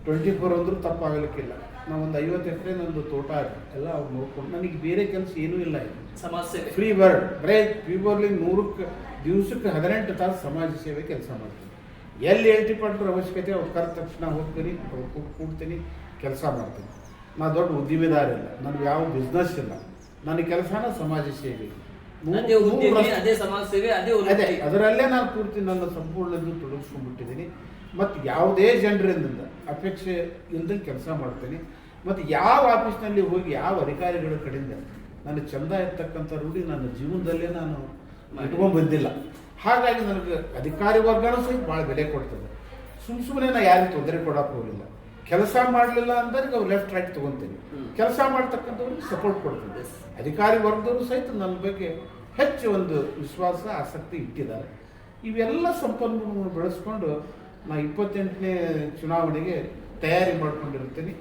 twenty four ಅಂದರೂ ತಪ್ಪಾಗಲಿಕ್ಕಿಲ್ಲ. ನಾವು ಒಂದು ಐವತ್ತು ಎಕರೆ ನಂದು ತೋಟ ಎಲ್ಲ ಅವ್ರು ನೋಡ್ಕೊಂಡು ನನಗೆ ಬೇರೆ ಕೆಲಸ ಏನೂ ಇಲ್ಲ ಇದು. ಸಮಾಜ ಫ್ರೀ ಬರ್ಡ್ ಬರೇ ಫ್ರೀ ಬರ್ಲಿ ನೂರಕ್ಕೆ ದಿವಸಕ್ಕೆ ಹದಿನೆಂಟು ತಾಸು ಸಮಾಜ ಸೇವೆ ಕೆಲಸ ಮಾಡ್ತೀನಿ. ಎಲ್ಲಿ ಎಲ್ ಟಿ ಪಾಟ್ರ ಅವಶ್ಯಕತೆ ಅವ್ರು ಕರೆದ ತಕ್ಷಣ ಹೋಗ್ತೀನಿ ಕೂಡ್ತೀನಿ ಕೆಲಸ ಮಾಡ್ತೀನಿ. ನಾ ದೊಡ್ಡ ಉದ್ದಿಮೆದಾರ ಇಲ್ಲ. ನನಗೆ ಯಾವ ಬಿಸ್ನೆಸ್ ಇಲ್ಲ. ನನ್ನ ಕೆಲಸನ ಸಮಾಜ ಸೇವೆ. ಅದೇ ಉದ್ಯಮಿ ಅದೇ ಸಮಾಜ ಸೇವೆ ಅದೇ ಅದೇ ವೃತ್ತಿ. ಅದರಲ್ಲೇ ನಾನು ಪೂರ್ತಿ ನನ್ನ ಸಂಪೂರ್ಣ ಇದು ತೊಡಗಿಸ್ಕೊಂಡ್ಬಿಟ್ಟಿದ್ದೀನಿ. ಮತ್ತು ಯಾವುದೇ ಜನರಿಂದ ಅಪೇಕ್ಷೆ ಇಲ್ದಂಗೆ ಕೆಲಸ ಮಾಡ್ತೀನಿ. ಮತ್ತು ಯಾವ ಆಫೀಸ್ನಲ್ಲಿ ಹೋಗಿ ಯಾವ ಅಧಿಕಾರಿಗಳ ಕಡೆಯಿಂದ ನನ್ನ ಚಂದ ಇರ್ತಕ್ಕಂಥ ರೂಢಿ ನನ್ನ ಜೀವನದಲ್ಲೇ ನಾನು ಇಟ್ಕೊಂಡ್ ಬಂದಿಲ್ಲ. ಹಾಗಾಗಿ ನನಗೆ ಅಧಿಕಾರಿ ವರ್ಗನೂ ಸಹಿತ ಭಾಳ ಬೆಲೆ ಕೊಡ್ತದೆ. ಸುಮ್ಮ ಸುಮ್ಮನೆ ನಾನು ಯಾರಿಗೂ ತೊಂದರೆ ಕೊಡಕ್ಕೆ ಹೋಗಿಲ್ಲ. ಕೆಲಸ ಮಾಡಲಿಲ್ಲ ಅಂದ್ರೆ ಅವ್ರು ಲೆಫ್ಟ್ ರೈಟ್ ತೊಗೊತೀನಿ. ಕೆಲಸ ಮಾಡ್ತಕ್ಕಂಥವ್ರಿಗೆ ಸಪೋರ್ಟ್ ಕೊಡ್ತೀನಿ. ಅಧಿಕಾರಿ ವರ್ಗದವರು ಸಹಿತ ನನ್ನ ಬಗ್ಗೆ ಹೆಚ್ಚು ಒಂದು ವಿಶ್ವಾಸ ಆಸಕ್ತಿ ಇಟ್ಟಿದ್ದಾರೆ. ಇವೆಲ್ಲ ಸಂಪನ್ಮೂಲಗಳು ಬೆಳೆಸ್ಕೊಂಡು ನಾ ಇಪ್ಪತ್ತೆಂಟನೇ ಚುನಾವಣೆಗೆ ತಯಾರಿ ಮಾಡ್ಕೊಂಡಿರ್ತೀನಿ.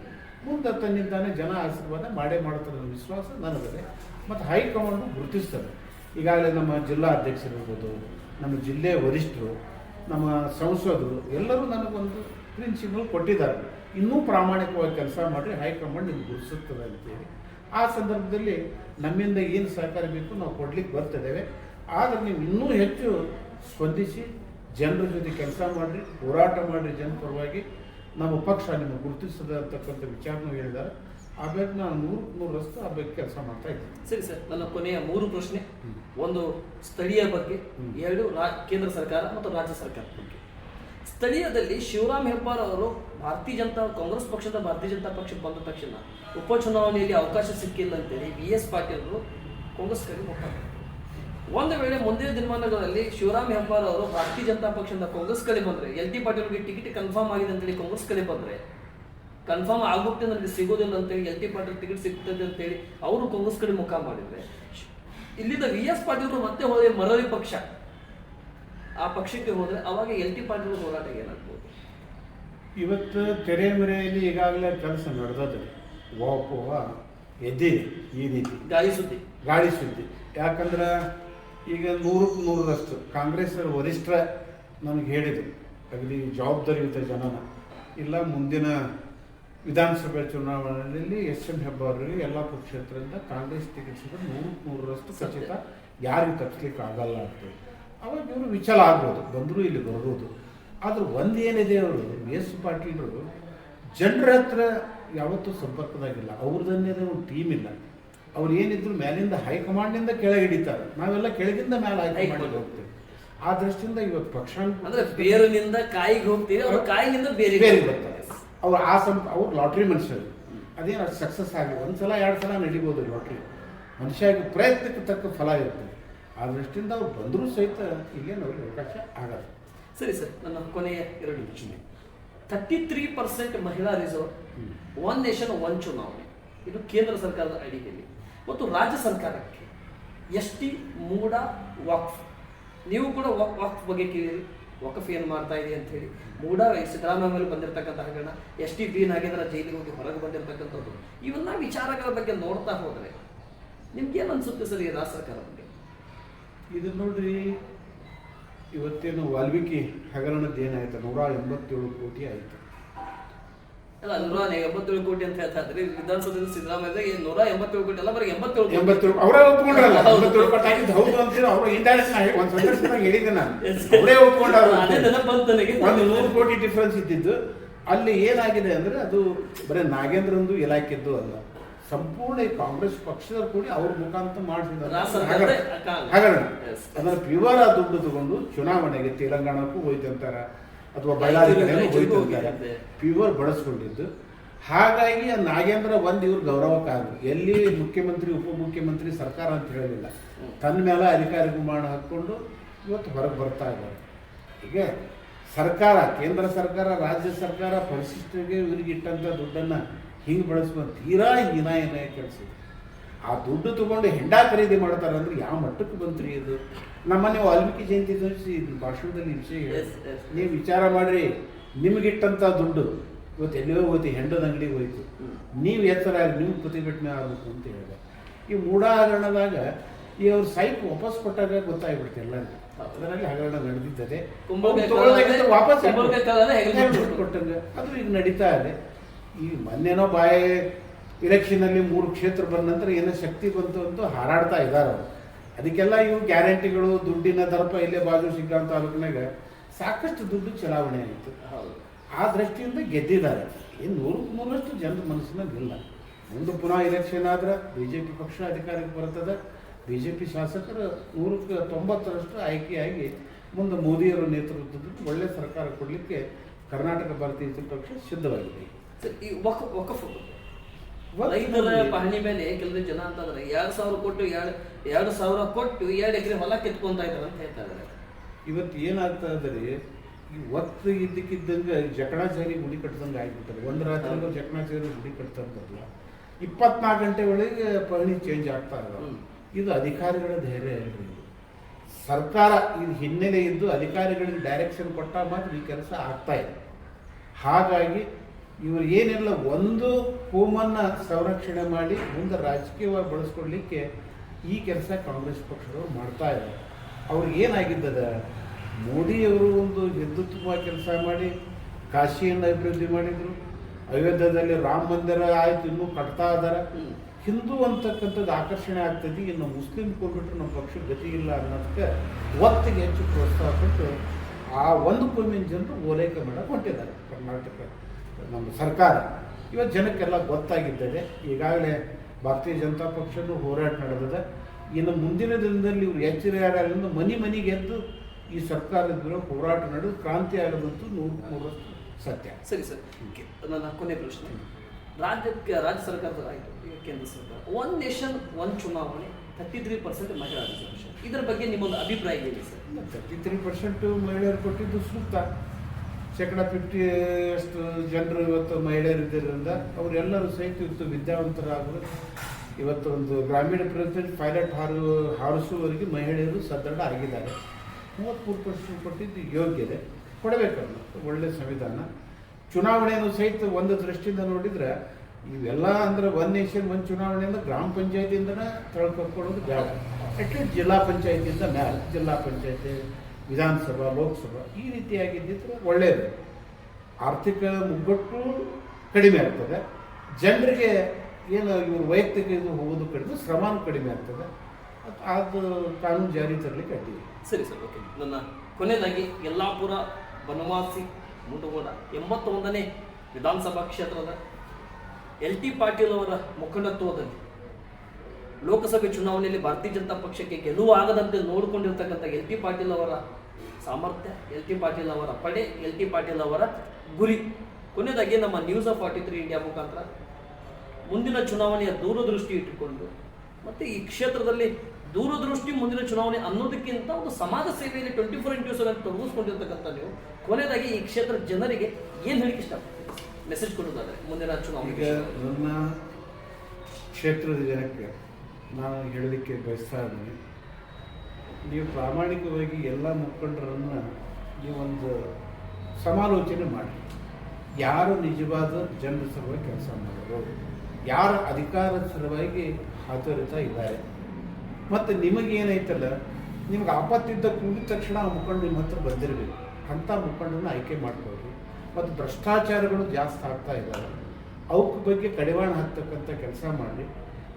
ಮುಂದೆ ತನ್ನಿಂದಾನೆ ಜನ ಆಶೀರ್ವಾದ ಮಾಡೇ ಮಾಡ್ತಾರೆ ಅನ್ನೋ ವಿಶ್ವಾಸ ನನಗಿದೆ ಮತ್ತು ಹೈಕಮಾಂಡ್ ಗುರುತಿಸ್ತದೆ. ಈಗಾಗಲೇ ನಮ್ಮ ಜಿಲ್ಲಾ ಅಧ್ಯಕ್ಷರಿರ್ಬೋದು ನಮ್ಮ ಜಿಲ್ಲೆಯ ವರಿಷ್ಠರು ನಮ್ಮ ಸಂಸದರು ಎಲ್ಲರೂ ನನಗೊಂದು ಪ್ರಿನ್ಸಿಪಲ್ ಕೊಟ್ಟಿದ್ದಾರೆ. ಇನ್ನೂ ಪ್ರಾಮಾಣಿಕವಾಗಿ ಕೆಲಸ ಮಾಡಿರಿ ಹೈಕಮಾಂಡ್ ನಿಮ್ಗೆ ಗುರುಸುತ್ತದೆ ಅಂತೇಳಿ. ಆ ಸಂದರ್ಭದಲ್ಲಿ ನಮ್ಮಿಂದ ಏನು ಸಹಕಾರ ಬೇಕು ನಾವು ಕೊಡ್ಲಿಕ್ಕೆ ಬರ್ತಿದ್ದೇವೆ ಆದರೆ ನೀವು ಇನ್ನೂ ಹೆಚ್ಚು ಸ್ಪಂದಿಸಿ ಜನರ ಜೊತೆ ಕೆಲಸ ಮಾಡಿರಿ ಹೋರಾಟ ಮಾಡಿರಿ ಜನ ಪರವಾಗಿ. ನಮ್ಮ ಪಕ್ಷ ನಿಮ್ಮ ಗುರುತಿಸದ ಅಂತಕ್ಕಂಥ ವಿಚಾರನೂ ಹೇಳಿದ್ದಾರೆ. ಆ ಬೇಕು ನಾನು ನೂರು ನೂರರಷ್ಟು ಆ ಬಗ್ಗೆ ಕೆಲಸ ಮಾಡ್ತಾ ಇದ್ದೀನಿ. ಸರಿ ಸರ್ ನನ್ನ ಕೊನೆಯ ಮೂರು ಪ್ರಶ್ನೆ. ಒಂದು ಸ್ಥಳೀಯ ಬಗ್ಗೆ. ಎರಡು ರಾ- ಕೇಂದ್ರ ಸರ್ಕಾರ ಮತ್ತು ರಾಜ್ಯ ಸರ್ಕಾರ ಬಗ್ಗೆ. ಸ್ಥಳೀಯದಲ್ಲಿ ಶಿವರಾಮ್ ಹೆಬ್ಬಾರ್ ಅವರು ಭಾರತೀಯ ಜನತಾ, ಕಾಂಗ್ರೆಸ್ ಪಕ್ಷದ ಭಾರತೀಯ ಜನತಾ ಪಕ್ಷಕ್ಕೆ ಬಂದ ತಕ್ಷಣ ಉಪಚುನಾವಣೆಯಲ್ಲಿ ಅವಕಾಶ ಸಿಕ್ಕಿಲ್ಲ ಅಂತೇಳಿ ಬಿ ಎಸ್ ಪಾಟೀಲ್ ಅವರು ಕಾಂಗ್ರೆಸ್ ಕಡೆ ಹೋಗ್ತಾರೆ ಒಂದು ವೇಳೆ ಮುಂದಿನ ದಿನಮಾನಗಳಲ್ಲಿ ಶಿವರಾಮ್ ಹೆಬ್ಬಾರ್ ಅವರು ಭಾರತೀಯ ಜನತಾ ಪಕ್ಷದಿಂದ ಕಾಂಗ್ರೆಸ್ ಕಡೆ ಬಂದ್ರೆ L T Patil ticket confirm ಆಗಿದೆ ಅಂತೇಳಿ ಕಾಂಗ್ರೆಸ್ ಕಡೆ ಬಂದ್ರೆ ಕನ್ಫರ್ಮ್ ಆಗುತ್ತೆ ನನಗೆ ಸಿಗೋದಿಲ್ಲ ಅಂತೇಳಿ ಎಲ್ ಟಿ ಪಾಟೀಲ್ ಟಿಕೆಟ್ ಸಿಗ್ತದೆ ಅಂತೇಳಿ ಅವರು ಕಾಂಗ್ರೆಸ್ ಕಡೆ ಮುಖ ಮಾಡಿದ್ರೆ ಇಲ್ಲಿಂದ ಇಲ್ಲಿದ್ದ ವಿ ಎಸ್ ಪಾಟೀಲ್ ಮತ್ತೆ ಹೋದ ಮರಳಿ ಪಕ್ಷ. ಆ ಪಕ್ಷಕ್ಕೆ ಹೋದ್ರೆ ಅವಾಗ ಎಲ್ ಟಿ ಪಾಟೀಲ್ ಹೋರಾಟ ಏನಾಗ್ಬೋದು? ಇವತ್ತು ತೆರೆ ಮರೆಯಲ್ಲಿ ಈಗಾಗಲೇ ಕೆಲಸ ನಡೆದದ್ದು ವಾಪುವ ಎದ್ದಿದೆ ಈ ರೀತಿ. ಗಾಳಿ ಸುದ್ದಿ. ಗಾಳಿ ಸುದ್ದಿ. ಯಾಕಂದ್ರೆ ಈಗ ನೂರಕ್ಕೆ ನೂರರಷ್ಟು ಕಾಂಗ್ರೆಸ್ ವರಿಷ್ಠ ನನಗೆ ಹೇಳಿದರು. ಅಗದಿ ಜವಾಬ್ದಾರಿಯುತ ಜನನ. ಇಲ್ಲ ಮುಂದಿನ ವಿಧಾನಸಭೆ ಚುನಾವಣೆಯಲ್ಲಿ ಎಸ್ ಎಂ ಹೆಬ್ಬಾರ್ರಿಗೆ ಎಲ್ಲ ಕ್ಷೇತ್ರದಿಂದ ಕಾಂಗ್ರೆಸ್ ಟಿಕೆಟ್ ಸಿಗೋದು ನೂರಕ್ಕೆ ನೂರರಷ್ಟು ಖಚಿತ. ಯಾರಿಗೂ ತಪ್ಪಿಸ್ಲಿಕ್ಕೆ ಆಗಲ್ಲ ಅಂತೇಳಿ ಅವಾಗ ಇವರು ವಿಚಲ ಆಗ್ಬೋದು ಬಂದರೂ ಇಲ್ಲಿ ಬರ್ಬೋದು ಆದ್ರೆ ಒಂದು ಏನಿದೆ ಅವರು ಬಿ ಎಸ್ ಪಾಟೀಲರು ಜನರ ಹತ್ರ ಯಾವತ್ತೂ ಸಂಪರ್ಕದಾಗಿಲ್ಲ. ಅವ್ರದ್ದನ್ನೇ ಒಂದು ಟೀಮ್ ಇಲ್ಲ. ಅವ್ರು ಏನಿದ್ರು ಮೇಲಿಂದ ಹೈಕಮಾಂಡ್ನಿಂದ ಕೆಳಗೆ ಹಿಡಿತಾರೆ. ನಾವೆಲ್ಲ ಕೆಳಗಿಂದ ಮೇಲೆ ಹೈಕಮಾಂಡ್ ಹೋಗ್ತೀವಿ. ಆ ದೃಷ್ಟಿಯಿಂದ ಇವತ್ತು ಪಕ್ಷ ಅಂದ್ರೆ ಬೇರಿನಿಂದ ಕಾಯಿಗೆ ಹೋಗ್ತೀವಿ ಅವ್ರ ಕಾಯಿಗಿಂದ ಬೇರೆ ಬೇರೆ ಬರ್ತಾರೆ. ಅವ್ರು ಆ ಸಂಪ ಅವ್ರು ಲಾಟ್ರಿ ಮನುಷ್ಯರು. ಅದೇನು ಸಕ್ಸಸ್ ಸಕ್ಸಸ್ ಆಗಿ ಒಂದ್ಸಲ ಎರಡು ಸಲ ನಡಿಬೋದು ಲಾಟ್ರಿ ಮನುಷ್ಯ ಪ್ರಯತ್ನಕ್ಕೆ ತಕ್ಕ ಫಲ ಇರ್ತದೆ ಆ ದೃಷ್ಟಿಯಿಂದ ಅವ್ರು ಬಂದರೂ ಸಹಿತ ಇಲ್ಲೇನು ಅವ್ರಿಗೆ ಅವಕಾಶ ಆಗಲ್ಲ. ಸರಿ ಸರ್ ನನ್ನ ಕೊನೆಯ ಎರಡು ಯೋಚನೆ ತರ್ಟಿ ತ್ರೀ ಪರ್ಸೆಂಟ್ ಮಹಿಳಾ ರಿಸರ್ವ್ ಒನ್ ನೇಷನ್ ಒನ್ ಚುನಾವಣೆ. ಇದು ಕೇಂದ್ರ ಸರ್ಕಾರದ ಅಡಿಯಲ್ಲಿ ಮತ್ತು ರಾಜ್ಯ ಸರ್ಕಾರಕ್ಕೆ ಎಸ್ ಟಿ ಮೂಡ ವಾಕ್ಫ್. ನೀವು ಕೂಡ ವಕ್ ವಕ್ಫ್ ಬಗ್ಗೆ ಕೇಳಿರಿ. ವಕಫ್ ಏನು ಮಾಡ್ತಾ ಇದೆ ಅಂತ ಹೇಳಿ. ಮೂಡ ಸಿದ್ದರಾಮಯ್ಯ ಮೇಲೆ ಬಂದಿರತಕ್ಕಂಥ ಹಗರಣ ಎಸ್ ಟಿ ಬಿ ನಾಗೇಂದ್ರ ಜೈಲಿಗೆ ಹೋಗಿ ಹೊರಗೆ ಬಂದಿರತಕ್ಕಂಥದ್ದು. ಇವೆಲ್ಲ ವಿಚಾರಗಳ ಬಗ್ಗೆ ನೋಡ್ತಾ ಹೋದರೆ ನಿಮ್ಗೇನು ಅನಿಸುತ್ತೆ ಸರ್ ಈ ರಾಜ್ಯ ಸರ್ಕಾರ ಬಗ್ಗೆ? ಇದು ನೋಡ್ರಿ ಇವತ್ತೇನು ವಾಲ್ಮೀಕಿ ಹಗರಣದ ಏನಾಯ್ತು ನೂರ ಎಂಬತ್ತೇಳು ಕೋಟಿ ಆಯ್ತು. ಅಲ್ಲ ನೂರ ಎಂಬತ್ತೇಳು ಕೋಟಿ ಅಂತ ಹೇಳ್ತಾ ಇದ್ರಿ. ವಿಧಾನಸೌಧದಲ್ಲಿ ಸಿದ್ದರಾಮಯ್ಯ ನೂರ ಎಂಬತ್ತೇಳು ಕೋಟಿ ಅಲ್ಲ ಬರೀ ಎಂಬತ್ತೇಳು ಎಂಬತ್ತೇಳು ಅವರೇ ಒಪ್ಕೊಂಡ್ರಲ್ಲ? ಹೌದು. ಎಂಬತ್ತೇಳು ಕೋಟಿ ಆಗಿದ್ದು ಹೌದು ಅಂತೇಳಿ ಅವರು ಇಂಡೈರೆಕ್ಟ್ ಒಂದು ಸಂದರ್ಶನದಾಗ ಹೇಳಿದ್ದೆ ನಾನು. Yes. ಅವರೇ ಒಪ್ಕೊಂಡವ್ರು ಅದೇ ನೆನಪು ಬಂತು ನನಗೆ. ಒಂದು ನೂರು ಕೋಟಿ ಡಿಫ್ರೆನ್ಸ್ ಇದ್ದಿದ್ದು. ಅಲ್ಲಿ ಏನಾಗಿದೆ ಅಂದ್ರೆ ಅದು ಬರೀ ನಾಗೇಂದ್ರಂದು ಇಲಾಖೆದ್ದು ಅಲ್ಲ. ಸಂಪೂರ್ಣ ಈ ಕಾಂಗ್ರೆಸ್ ಪಕ್ಷದವ್ರು ಕೂಡ ಅವ್ರ ಮುಖಾಂತರ ಮಾಡಿಸಿದ್ದಾರೆ ಹಾಗಾದ್ರೆ. ಅದನ್ನ ಪ್ಯೂರ್ ಆ ದುಡ್ಡು ತಗೊಂಡು ಚುನಾವಣೆಗೆ ತೆಲಂಗಾಣಕ್ಕೂ ಹೋಯ್ತು ಅಂತಾರ. ಅಥವಾ ಬಳ್ಳಾರಿ ಹೋಯ್ತಂತಾರೆ. ಪ್ಯೂರ್ ಬಳಸ್ಕೊಂಡಿದ್ದು. ಹಾಗಾಗಿ ನಾಗೇಂದ್ರ ಒಂದು ಇವ್ರ ಗೌರವಕ್ಕಾಗಲಿ ಎಲ್ಲಿ ಮುಖ್ಯಮಂತ್ರಿ ಉಪಮುಖ್ಯಮಂತ್ರಿ ಸರ್ಕಾರ ಅಂತ ಹೇಳಲಿಲ್ಲ. ತನ್ನ ಮೇಲೆ ಅಧಿಕಾರಿ ಗುಮಾಣ ಹಾಕ್ಕೊಂಡು ಇವತ್ತು ಹೊರಗೆ ಬರ್ತಾ ಇದ್ದಾರೆ. ಹೀಗೆ ಸರ್ಕಾರ ಕೇಂದ್ರ ಸರ್ಕಾರ ರಾಜ್ಯ ಸರ್ಕಾರ ಪರಿಶಿಷ್ಟರಿಗೆ ಇವ್ರಿಗೆ ಇಟ್ಟಂಥ ದುಡ್ಡನ್ನು ಹಿಂಗೆ ಬಳಸುವ ತೀರಾ ಹೀನಾಯ ಕೆಲಸ ಇದು. ಆ ದುಡ್ಡು ತಗೊಂಡು ಹೆಂಡ ಖರೀದಿ ಮಾಡ್ತಾರೆ ಅಂದ್ರೆ ಯಾವ ಮಟ್ಟಕ್ಕೆ ಬಂತ್ರಿ ಇದು ನಮ್ಮನೆ ವಾಲ್ಮೀಕಿ ಜಯಂತಿ ಭಾಷಣದಲ್ಲಿ ವಿಷಯ. ನೀವು ವಿಚಾರ ಮಾಡ್ರಿ ನಿಮಗಿಟ್ಟಂಥ ದುಡ್ಡು ಇವತ್ತು ಎಲ್ಲಿಯೋ ಹೋಯ್ತು ಹೆಂಡದ ಅಂಗಡಿಗೆ ಹೋಯ್ತು. ನೀವು ಎತ್ತರ ನಿಮ್ಮ ಪ್ರತಿಭಟನೆ ಆಗಬೇಕು ಅಂತ ಹೇಳಿದೆ ಈ ಮೂಢ ಹಗರಣದಾಗ ಈ ಅವ್ರ ಸೈಟ್ ವಾಪಸ್ ಕೊಟ್ಟಾಗ ಗೊತ್ತಾಗ್ಬಿಡ್ತು ಎಲ್ಲ. ಅದರಲ್ಲಿ ಹಗರಣ ನಡೆದಿದ್ದದೆ ವಾಪಸ್. ಕೊಟ್ಟಂಗೆ ಅದು ಈಗ ನಡೀತಾ ಇದೆ ಈ ಮೊನ್ನೆನೋ ಬಾಯಿ ಇಲೆಕ್ಷನಲ್ಲಿ ಮೂರು ಕ್ಷೇತ್ರ ಬಂದ ನಂತರ ಏನೋ ಶಕ್ತಿ ಬಂತು ಅಂತ ಹಾರಾಡ್ತಾ ಇದ್ದಾರೆ ಅವರು. ಅದಕ್ಕೆಲ್ಲ ಇವು ಗ್ಯಾರಂಟಿಗಳು ದುಡ್ಡಿನ ದರ್ಪ ಇಲ್ಲೇ ಬಾಜು ಸಿಗ್ಗಾಂ ತಾಲೂಕಿನಾಗ ಸಾಕಷ್ಟು ದುಡ್ಡು ಚಲಾವಣೆ ಆಯಿತು. ಹೌದು. ಆ ದೃಷ್ಟಿಯಿಂದ ಗೆದ್ದಿದ್ದಾರೆ. ಏನು ನೂರು ಮೂರಷ್ಟು ಜನರ ಮನಸ್ಸಿನಲ್ಲಿ ಇಲ್ಲ ಮುಂದೆ ಪುನಃ ಇಲೆಕ್ಷನ್ ಆದ್ರೆ ಬಿ ಜೆ ಪಿ ಪಕ್ಷ ಅಧಿಕಾರಕ್ಕೆ ಬರ್ತದೆ. ಬಿ ಜೆ ಪಿ ಶಾಸಕರು ನೂರಕ್ಕೆ ತೊಂಬತ್ತರಷ್ಟು ಆಯ್ಕೆಯಾಗಿ ಮುಂದೆ ಮೋದಿಯವರ ನೇತೃತ್ವದಲ್ಲಿ ಒಳ್ಳೆಯ ಸರ್ಕಾರ ಕೊಡಲಿಕ್ಕೆ ಕರ್ನಾಟಕ ಭಾರತೀಯ ಜನತಾ ಪಕ್ಷ ಸಿದ್ಧವಾಗಿದೆ. ಸರ್, ಈ ವಕ್ ವಕಫ್. ವಕ್ಫ್ ರೈತರ ಪಹಣಿ ಮೇಲೆ ಕೆಲವು ಜನ ಅಂತಂದ್ರೆ ಎರಡು ಸಾವಿರ ಕೊಟ್ಟು ಎರಡು ಎರಡು ಸಾವಿರ ಕೊಟ್ಟು ಎರಡು ಎಕರೆ ಹೊಲ ಕಿತ್ಕೊಂತ ಇದ್ದಾರೆ ಅಂತ ಹೇಳ್ತಾರೆ ಇವತ್ತು ಏನಾಗ್ತಾ ಇದ್ದಾರೆ ಈ ಒತ್ತು ಇದ್ದಕ್ಕಿದ್ದಂಗೆ ಜಕಣಾಚಾರಿ ಗುಡಿ ಕಟ್ಟಿದಂಗೆ ಆಗಿಬಿಟ್ಟದೆ. ಒಂದು ರಾತ್ರಿ ಜಕಣಾಚಾರಿ ಗುಡಿ ಕಟ್ತಂತಲ್ಲ ಇಪ್ಪತ್ನಾಲ್ಕು ಗಂಟೆ ಒಳಗೆ ಪಹಣಿ ಚೇಂಜ್ ಆಗ್ತಾ ಇದು. ಅಧಿಕಾರಿಗಳ ಧೈರ್ಯ ಇರಲಿ ಸರ್ಕಾರ ಇದು ಹಿನ್ನೆಲೆ ಇದ್ದು ಅಧಿಕಾರಿಗಳಿಗೆ ಡೈರೆಕ್ಷನ್ ಕೊಟ್ಟಾಗ ಮಾತ್ರ ಈ ಕೆಲಸ ಆಗ್ತಾ ಇದೆ. ಹಾಗಾಗಿ ಇವರು ಏನೆಲ್ಲ, ಒಂದು ಕೋಮನ್ನು ಸಂರಕ್ಷಣೆ ಮಾಡಿ ಮುಂದೆ ರಾಜಕೀಯವಾಗಿ ಬಳಸ್ಕೊಡ್ಲಿಕ್ಕೆ ಈ ಕೆಲಸ ಕಾಂಗ್ರೆಸ್ ಪಕ್ಷದವರು ಮಾಡ್ತಾ ಇದ್ದಾರೆ. ಅವ್ರಿಗೆ ಏನಾಗಿದ್ದದ? ಮೋದಿಯವರು ಒಂದು ಹಿಂದುತ್ವ ಕೆಲಸ ಮಾಡಿ, ಕಾಶಿಯನ್ನು ಅಭಿವೃದ್ಧಿ ಮಾಡಿದರು. ಅಯೋಧ್ಯದಲ್ಲಿ ರಾಮ ಮಂದಿರ ಆಯಿತು, ಇನ್ನೂ ಕಟ್ತಾ ಇದ್ದಾರೆ. ಹಿಂದೂ ಅಂತಕ್ಕಂಥದ್ದು ಆಕರ್ಷಣೆ ಆಗ್ತದೆ. ಇನ್ನು ಮುಸ್ಲಿಂ ಕೊಟ್ಬಿಟ್ರೆ ನಮ್ಮ ಪಕ್ಷ ಗತಿ ಇಲ್ಲ ಅನ್ನೋದಕ್ಕೆ ಒತ್ತಿಗೆ ಹೆಚ್ಚು ಪ್ರೋತ್ಸಾಹ ಕೊಟ್ಟು ಆ ಒಂದು ಕೋಮಿನ ಜನರು ಓಲೈಕೆ ಮಾಡಕ್ಕೆ ಹೊಂಟಿದ್ದಾರೆ ಕರ್ನಾಟಕ. ನಮ್ಮ ಸರ್ಕಾರ. ಇವತ್ತು ಜನಕ್ಕೆಲ್ಲ ಗೊತ್ತಾಗಿದ್ದೇನೆ. ಈಗಾಗಲೇ ಭಾರತೀಯ ಜನತಾ ಪಕ್ಷದ ಹೋರಾಟ ನಡೆದಿದೆ. ಇನ್ನು ಮುಂದಿನ ದಿನದಲ್ಲಿ ಇವರು ಎಚ್ಚರಿಕೆಯಿಂದ ಮನೆ ಮನೆಗೆ ಎದ್ದು ಈ ಸರ್ಕಾರದ ವಿರುದ್ಧ ಹೋರಾಟ ನಡೆದು ಕ್ರಾಂತಿ ಆಗದಂತೂ ನೂರು ನೂರಷ್ಟು ಸತ್ಯ. ಸರಿ ಸರ್. ನನ್ನ ಕೊನೆ ಪ್ರಶ್ನೆ. ರಾಜ್ಯಕ್ಕೆ ರಾಜ್ಯ ಸರ್ಕಾರದ ಆಯಿತು ಕೇಂದ್ರ ಸರ್ಕಾರ. ಒನ್ ನೇಷನ್ ಒನ್ ಚುನಾವಣೆ ತರ್ಟಿ ತ್ರೀ ಪರ್ಸೆಂಟ್ ಮಹಿಳಾ ಇದರ ಬಗ್ಗೆ ನಿಮ್ಮೊಂದು ಅಭಿಪ್ರಾಯ ಏನು ಸರ್? ತರ್ಟಿ ತ್ರೀ ಪರ್ಸೆಂಟ್ ಮಹಿಳೆಯರು ಕೊಟ್ಟಿದ್ದು ಸೂಕ್ತ. ಶೇಕಡ ಫಿಫ್ಟಿ ಅಷ್ಟು ಜನರು ಇವತ್ತು ಮಹಿಳೆಯರಿದ್ದರಿಂದ ಅವರೆಲ್ಲರೂ ಸಹಿತ ಇವತ್ತು ವಿದ್ಯಾವಂತರಾಗಲು ಇವತ್ತು ಒಂದು ಗ್ರಾಮೀಣ ಪ್ರದೇಶದಲ್ಲಿ ಪೈಲಟ್ ಹಾರು, ಹಾರಿಸುವವರೆಗೆ ಮಹಿಳೆಯರು ಸದೃಢ ಆಗಿದ್ದಾರೆ. ಮೂವತ್ತ್ಮೂರು ಪರ್ಸೆಂಟ್ ಕೊಟ್ಟಿದ್ದು ಯೋಗ್ಯತೆ. ಕೊಡಬೇಕಲ್ಲ ಒಳ್ಳೆಯ ಸಂವಿಧಾನ. ಚುನಾವಣೆಯನ್ನು ಸಹಿತ ಒಂದು ದೃಷ್ಟಿಯಿಂದ ನೋಡಿದ್ರೆ ಇವೆಲ್ಲ ಅಂದ್ರೆ ಒನ್ ನೇಷನ್ ಒಂದು ಚುನಾವಣೆಯಿಂದ ಗ್ರಾಮ ಪಂಚಾಯತಿಯಿಂದನೇ ತಳ್ಕೊಕೊಳ್ಳೋದು ಬೇಡ. ಅಟ್ಲೀಸ್ಟ್ ಜಿಲ್ಲಾ ಪಂಚಾಯತಿಯಿಂದ ಮ್ಯಾಲೆ, ಜಿಲ್ಲಾ ಪಂಚಾಯತಿ. ವಿಧಾನಸಭಾ, ಲೋಕಸಭಾ ಈ ರೀತಿಯಾಗಿದ್ದಿದ್ರೆ ಒಳ್ಳೆಯದು ಆರ್ಥಿಕ ಮುಗ್ಗಟ್ಟು ಕಡಿಮೆ ಆಗ್ತದೆ. ಜನರಿಗೆ ಏನು ಇವರು ವೈಯಕ್ತಿಕ ಇದು ಹೋಗೋದು ಕಡಿಮೆ ಶ್ರಮನೂ ಕಡಿಮೆ ಆಗ್ತದೆ. ಅದ್- ಕಾನೂನು ಜಾರಿ ತರಲಿಕ್ಕೆ ಅಡ್ಡಿ ಇಲ್ಲ. ಸರಿ ಸರ್, ಓಕೆ. ನನ್ನ ಕೊನೆಯದಾಗಿ ಯಲ್ಲಾಪುರ, ಬನವಾಸಿ, ಮುಂಡಗೋಡ ಎಂಬತ್ತೊಂದನೇ ವಿಧಾನಸಭಾ ಕ್ಷೇತ್ರದ ಎಲ್ ಟಿ ಪಾಟೀಲ್ ಅವರ ಮುಖಂಡತ್ವದಲ್ಲಿ ಲೋಕಸಭೆ ಚುನಾವಣೆಯಲ್ಲಿ ಭಾರತೀಯ ಜನತಾ ಪಕ್ಷಕ್ಕೆ ಗೆಲುವು ಆಗದಂತೆ ನೋಡಿಕೊಂಡಿರ್ತಕ್ಕಂಥ ಎಲ್ ಟಿ ಪಾಟೀಲ್ ಅವರ ಸಾಮರ್ಥ್ಯ ಎಲ್ ಟಿ ಪಾಟೀಲ್ ಅವರ ಪಡೆ ಎಲ್ ಟಿ ಪಾಟೀಲ್ ಅವರ ಗುರಿ. ಕೊನೆಯದಾಗಿ ನಮ್ಮ news of forty three India ಮುಖಾಂತರ. ಮುಂದಿನ ಚುನಾವಣೆಯ ದೂರದೃಷ್ಟಿ ಇಟ್ಟುಕೊಂಡು ಮತ್ತೆ ಈ ಕ್ಷೇತ್ರದಲ್ಲಿ ದೂರದೃಷ್ಟಿ ಮುಂದಿನ ಚುನಾವಣೆ ಅನ್ನೋದಕ್ಕಿಂತ ಒಂದು ಸಮಾಜ ಸೇವೆಯಲ್ಲಿ ಟ್ವೆಂಟಿ ಫೋರ್ ಇಂಟು ಸೆವೆನ್ ತೊಡಗಿಸ್ಕೊಂಡಿರ್ತಕ್ಕಂಥ ನೀವು. ಕೊನೆಯದಾಗಿ ಈ ಕ್ಷೇತ್ರದ ಜನರಿಗೆ ಏನು ಹೇಳಿಕೆ ಇಷ್ಟಪಡ್ತೀವಿ ಮೆಸೇಜ್ ಕೊಡೋದಾದ್ರೆ ಮುಂದಿನ ಚುನಾವಣೆ ಕ್ಷೇತ್ರದ ಜನಕ್ಕೆ ನಾನು ಹೇಳಲಿಕ್ಕೆ ಬಯಸ್ತಾ ಇದ್ದೀನಿ. ನೀವು ಪ್ರಾಮಾಣಿಕವಾಗಿ ಎಲ್ಲ ಮುಖಂಡರನ್ನು ನೀವೊಂದು ಸಮಾಲೋಚನೆ ಮಾಡಿ. ಯಾರು ನಿಜವಾದ ಜನರ ಸಲುವಾಗಿ ಕೆಲಸ ಮಾಡೋರು, ಯಾರ ಅಧಿಕಾರದ ಸಲುವಾಗಿ ಹಾತೊರಿತಾ ಇದ್ದಾರೆ. ಮತ್ತು ನಿಮಗೇನೈತಲ್ಲ ನಿಮ್ಗೆ ಆಪತ್ತಿದ್ದ ಕೂಡಿದ ತಕ್ಷಣ ಆ ಮುಖಂಡ ನಿಮ್ಮ ಹತ್ರ ಬಂದಿರಬೇಕು. ಅಂಥ ಮುಖಂಡರನ್ನ ಆಯ್ಕೆ ಮಾಡ್ಕೊಳ್ರಿ ಮತ್ತು ಭ್ರಷ್ಟಾಚಾರಗಳು ಜಾಸ್ತಿ ಆಗ್ತಾ ಇದ್ದಾವೆ. ಅವಕ್ಕೆ ಬಗ್ಗೆ ಕಡಿವಾಣ ಹಾಕ್ತಕ್ಕಂಥ ಕೆಲಸ ಮಾಡಿ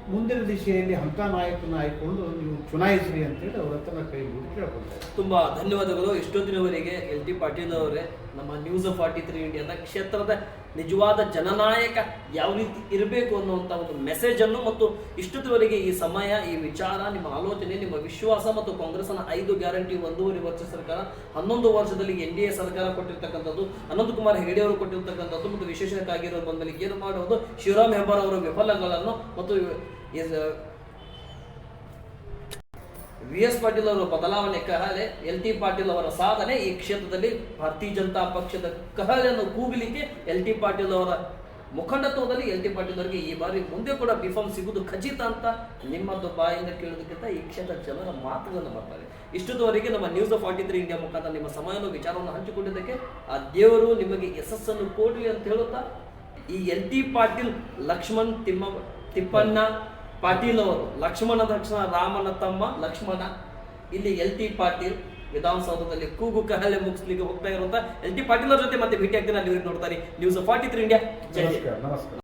ಮುಂದಿನ ದಿಶೆಯಲ್ಲಿ ಅಂಥ ನಾಯಕನ ಆಯ್ಕೊಂಡು ನೀವು ಚುನಾಯಿಸಿರಿ ಅಂತೇಳಿ ಅವ್ರ ಹತ್ರ ಕೈ ಮುಗಿ ಕೇಳ್ಕೊಳ್ತಾರೆ ತುಂಬ ಧನ್ಯವಾದಗಳು. ಎಷ್ಟೊತ್ತಿನವರೆಗೆ ಎಲ್ ಟಿ ಪಾಟೀಲ್ ಅವರೇ ನಮ್ಮ ನ್ಯೂಸ್ ಫಾರ್ಟಿ ತ್ರೀ ಇಂಡಿಯಾದ ಕ್ಷೇತ್ರದ ನಿಜವಾದ ಜನನಾಯಕ ಯಾವ ರೀತಿ ಇರಬೇಕು ಅನ್ನುವಂಥ ಒಂದು ಮೆಸೇಜ್ ಅನ್ನು ಮತ್ತು ಇಷ್ಟದವರೆಗೆ ಈ ಸಮಯ, ಈ ವಿಚಾರ, ನಿಮ್ಮ ಆಲೋಚನೆ, ನಿಮ್ಮ ವಿಶ್ವಾಸ ಮತ್ತು ಕಾಂಗ್ರೆಸ್ನ ಐದು ಗ್ಯಾರಂಟಿ ಒಂದೂವರೆ ವರ್ಷ ಸರ್ಕಾರ, ಹನ್ನೊಂದು ವರ್ಷದಲ್ಲಿ ಎನ್ ಡಿ ಎ ಸರ್ಕಾರ ಕೊಟ್ಟಿರ್ತಕ್ಕಂಥದ್ದು ಅನಂತಕುಮಾರ್ ಹೆಗಡೆ ಅವರು ಕೊಟ್ಟಿರ್ತಕ್ಕಂಥದ್ದು ಮತ್ತು ವಿಶೇಷಕ್ಕಾಗಿರೋ ಬಂದಲ್ಲಿ ಏನು ಮಾಡುವುದು ಶಿವರಾಮ್ ಹೆಬ್ಬಾರ್ ಅವರ ವಿಫಲಗಳನ್ನು ಮತ್ತು ವಿ ಎಸ್ ಪಾಟೀಲ್ ಅವರು ಬದಲಾವಣೆ ಕಹಳೆ ಎಲ್ ಟಿ ಪಾಟೀಲ್ ಅವರ ಸಾಧನೆ ಈ ಕ್ಷೇತ್ರದಲ್ಲಿ ಭಾರತೀಯ ಜನತಾ ಪಕ್ಷದ ಕಹಳೆಯನ್ನು ಕೂಗಲಿಕ್ಕೆ ಎಲ್ ಟಿ ಪಾಟೀಲ್ ಅವರ ಮುಖಂಡತ್ವದಲ್ಲಿ ಎಲ್ ಟಿ ಪಾಟೀಲ್ ಅವರಿಗೆ ಈ ಬಾರಿ ಮುಂದೆ ಕೂಡ ಬಿಫಾಮ್ ಸಿಗುವುದು ಖಚಿತ ಅಂತ ನಿಮ್ಮದು ಬಾಯಿಂದ ಕೇಳೋದಕ್ಕಿಂತ ಈ ಕ್ಷೇತ್ರ ಜನರ ಮಾತುಗಳನ್ನು ಬರ್ತಾರೆ ಇಷ್ಟದವರೆಗೆ ನಮ್ಮ ನ್ಯೂಸ್ ಫಾರ್ಟಿ ತ್ರೀ ಇಂಡಿಯಾ ಮುಖಾಂತರ ನಿಮ್ಮ ಸಮಯವನ್ನು, ವಿಚಾರವನ್ನು ಹಂಚಿಕೊಂಡಿದ್ದಕ್ಕೆ ಆ ದೇವರು ನಿಮಗೆ ಯಶಸ್ಸನ್ನು ಕೊಡಲಿ ಅಂತ ಹೇಳುತ್ತಾ, ಈ ಎಲ್ ಟಿ ಪಾಟೀಲ್ ಲಕ್ಷ್ಮಣ್ ತಿಮ್ಮ, ತಿಪ್ಪಣ್ಣ ಪಾಟೀಲ್ ಅವರು ಲಕ್ಷ್ಮಣ ದಕ್ಷಿಣ ರಾಮನ ತಮ್ಮ ಲಕ್ಷ್ಮಣ. ಇಲ್ಲಿ ಎಲ್ ಟಿ ಪಾಟೀಲ್ ವಿಧಾನಸೌಧದಲ್ಲಿ ಕೂಗು ಕಹಲೆ ಮುಗಿಸ್ಲಿಕ್ಕೆ ಹೋಗ್ತಾ ಇರುವಂತ ಎಲ್ ಟಿ ಪಾಟೀಲ್ ಅವ್ರ ಜೊತೆ ಮತ್ತೆ ಭೇಟಿ ಆಗ್ತೀನಿ. ಅಲ್ಲಿ ನೋಡ್ತಾರೆ. ನ್ಯೂಸ್ ಫಾರ್ಟಿ ತ್ರೀ ಇಂಡಿಯಾ ನಮಸ್ಕಾರ.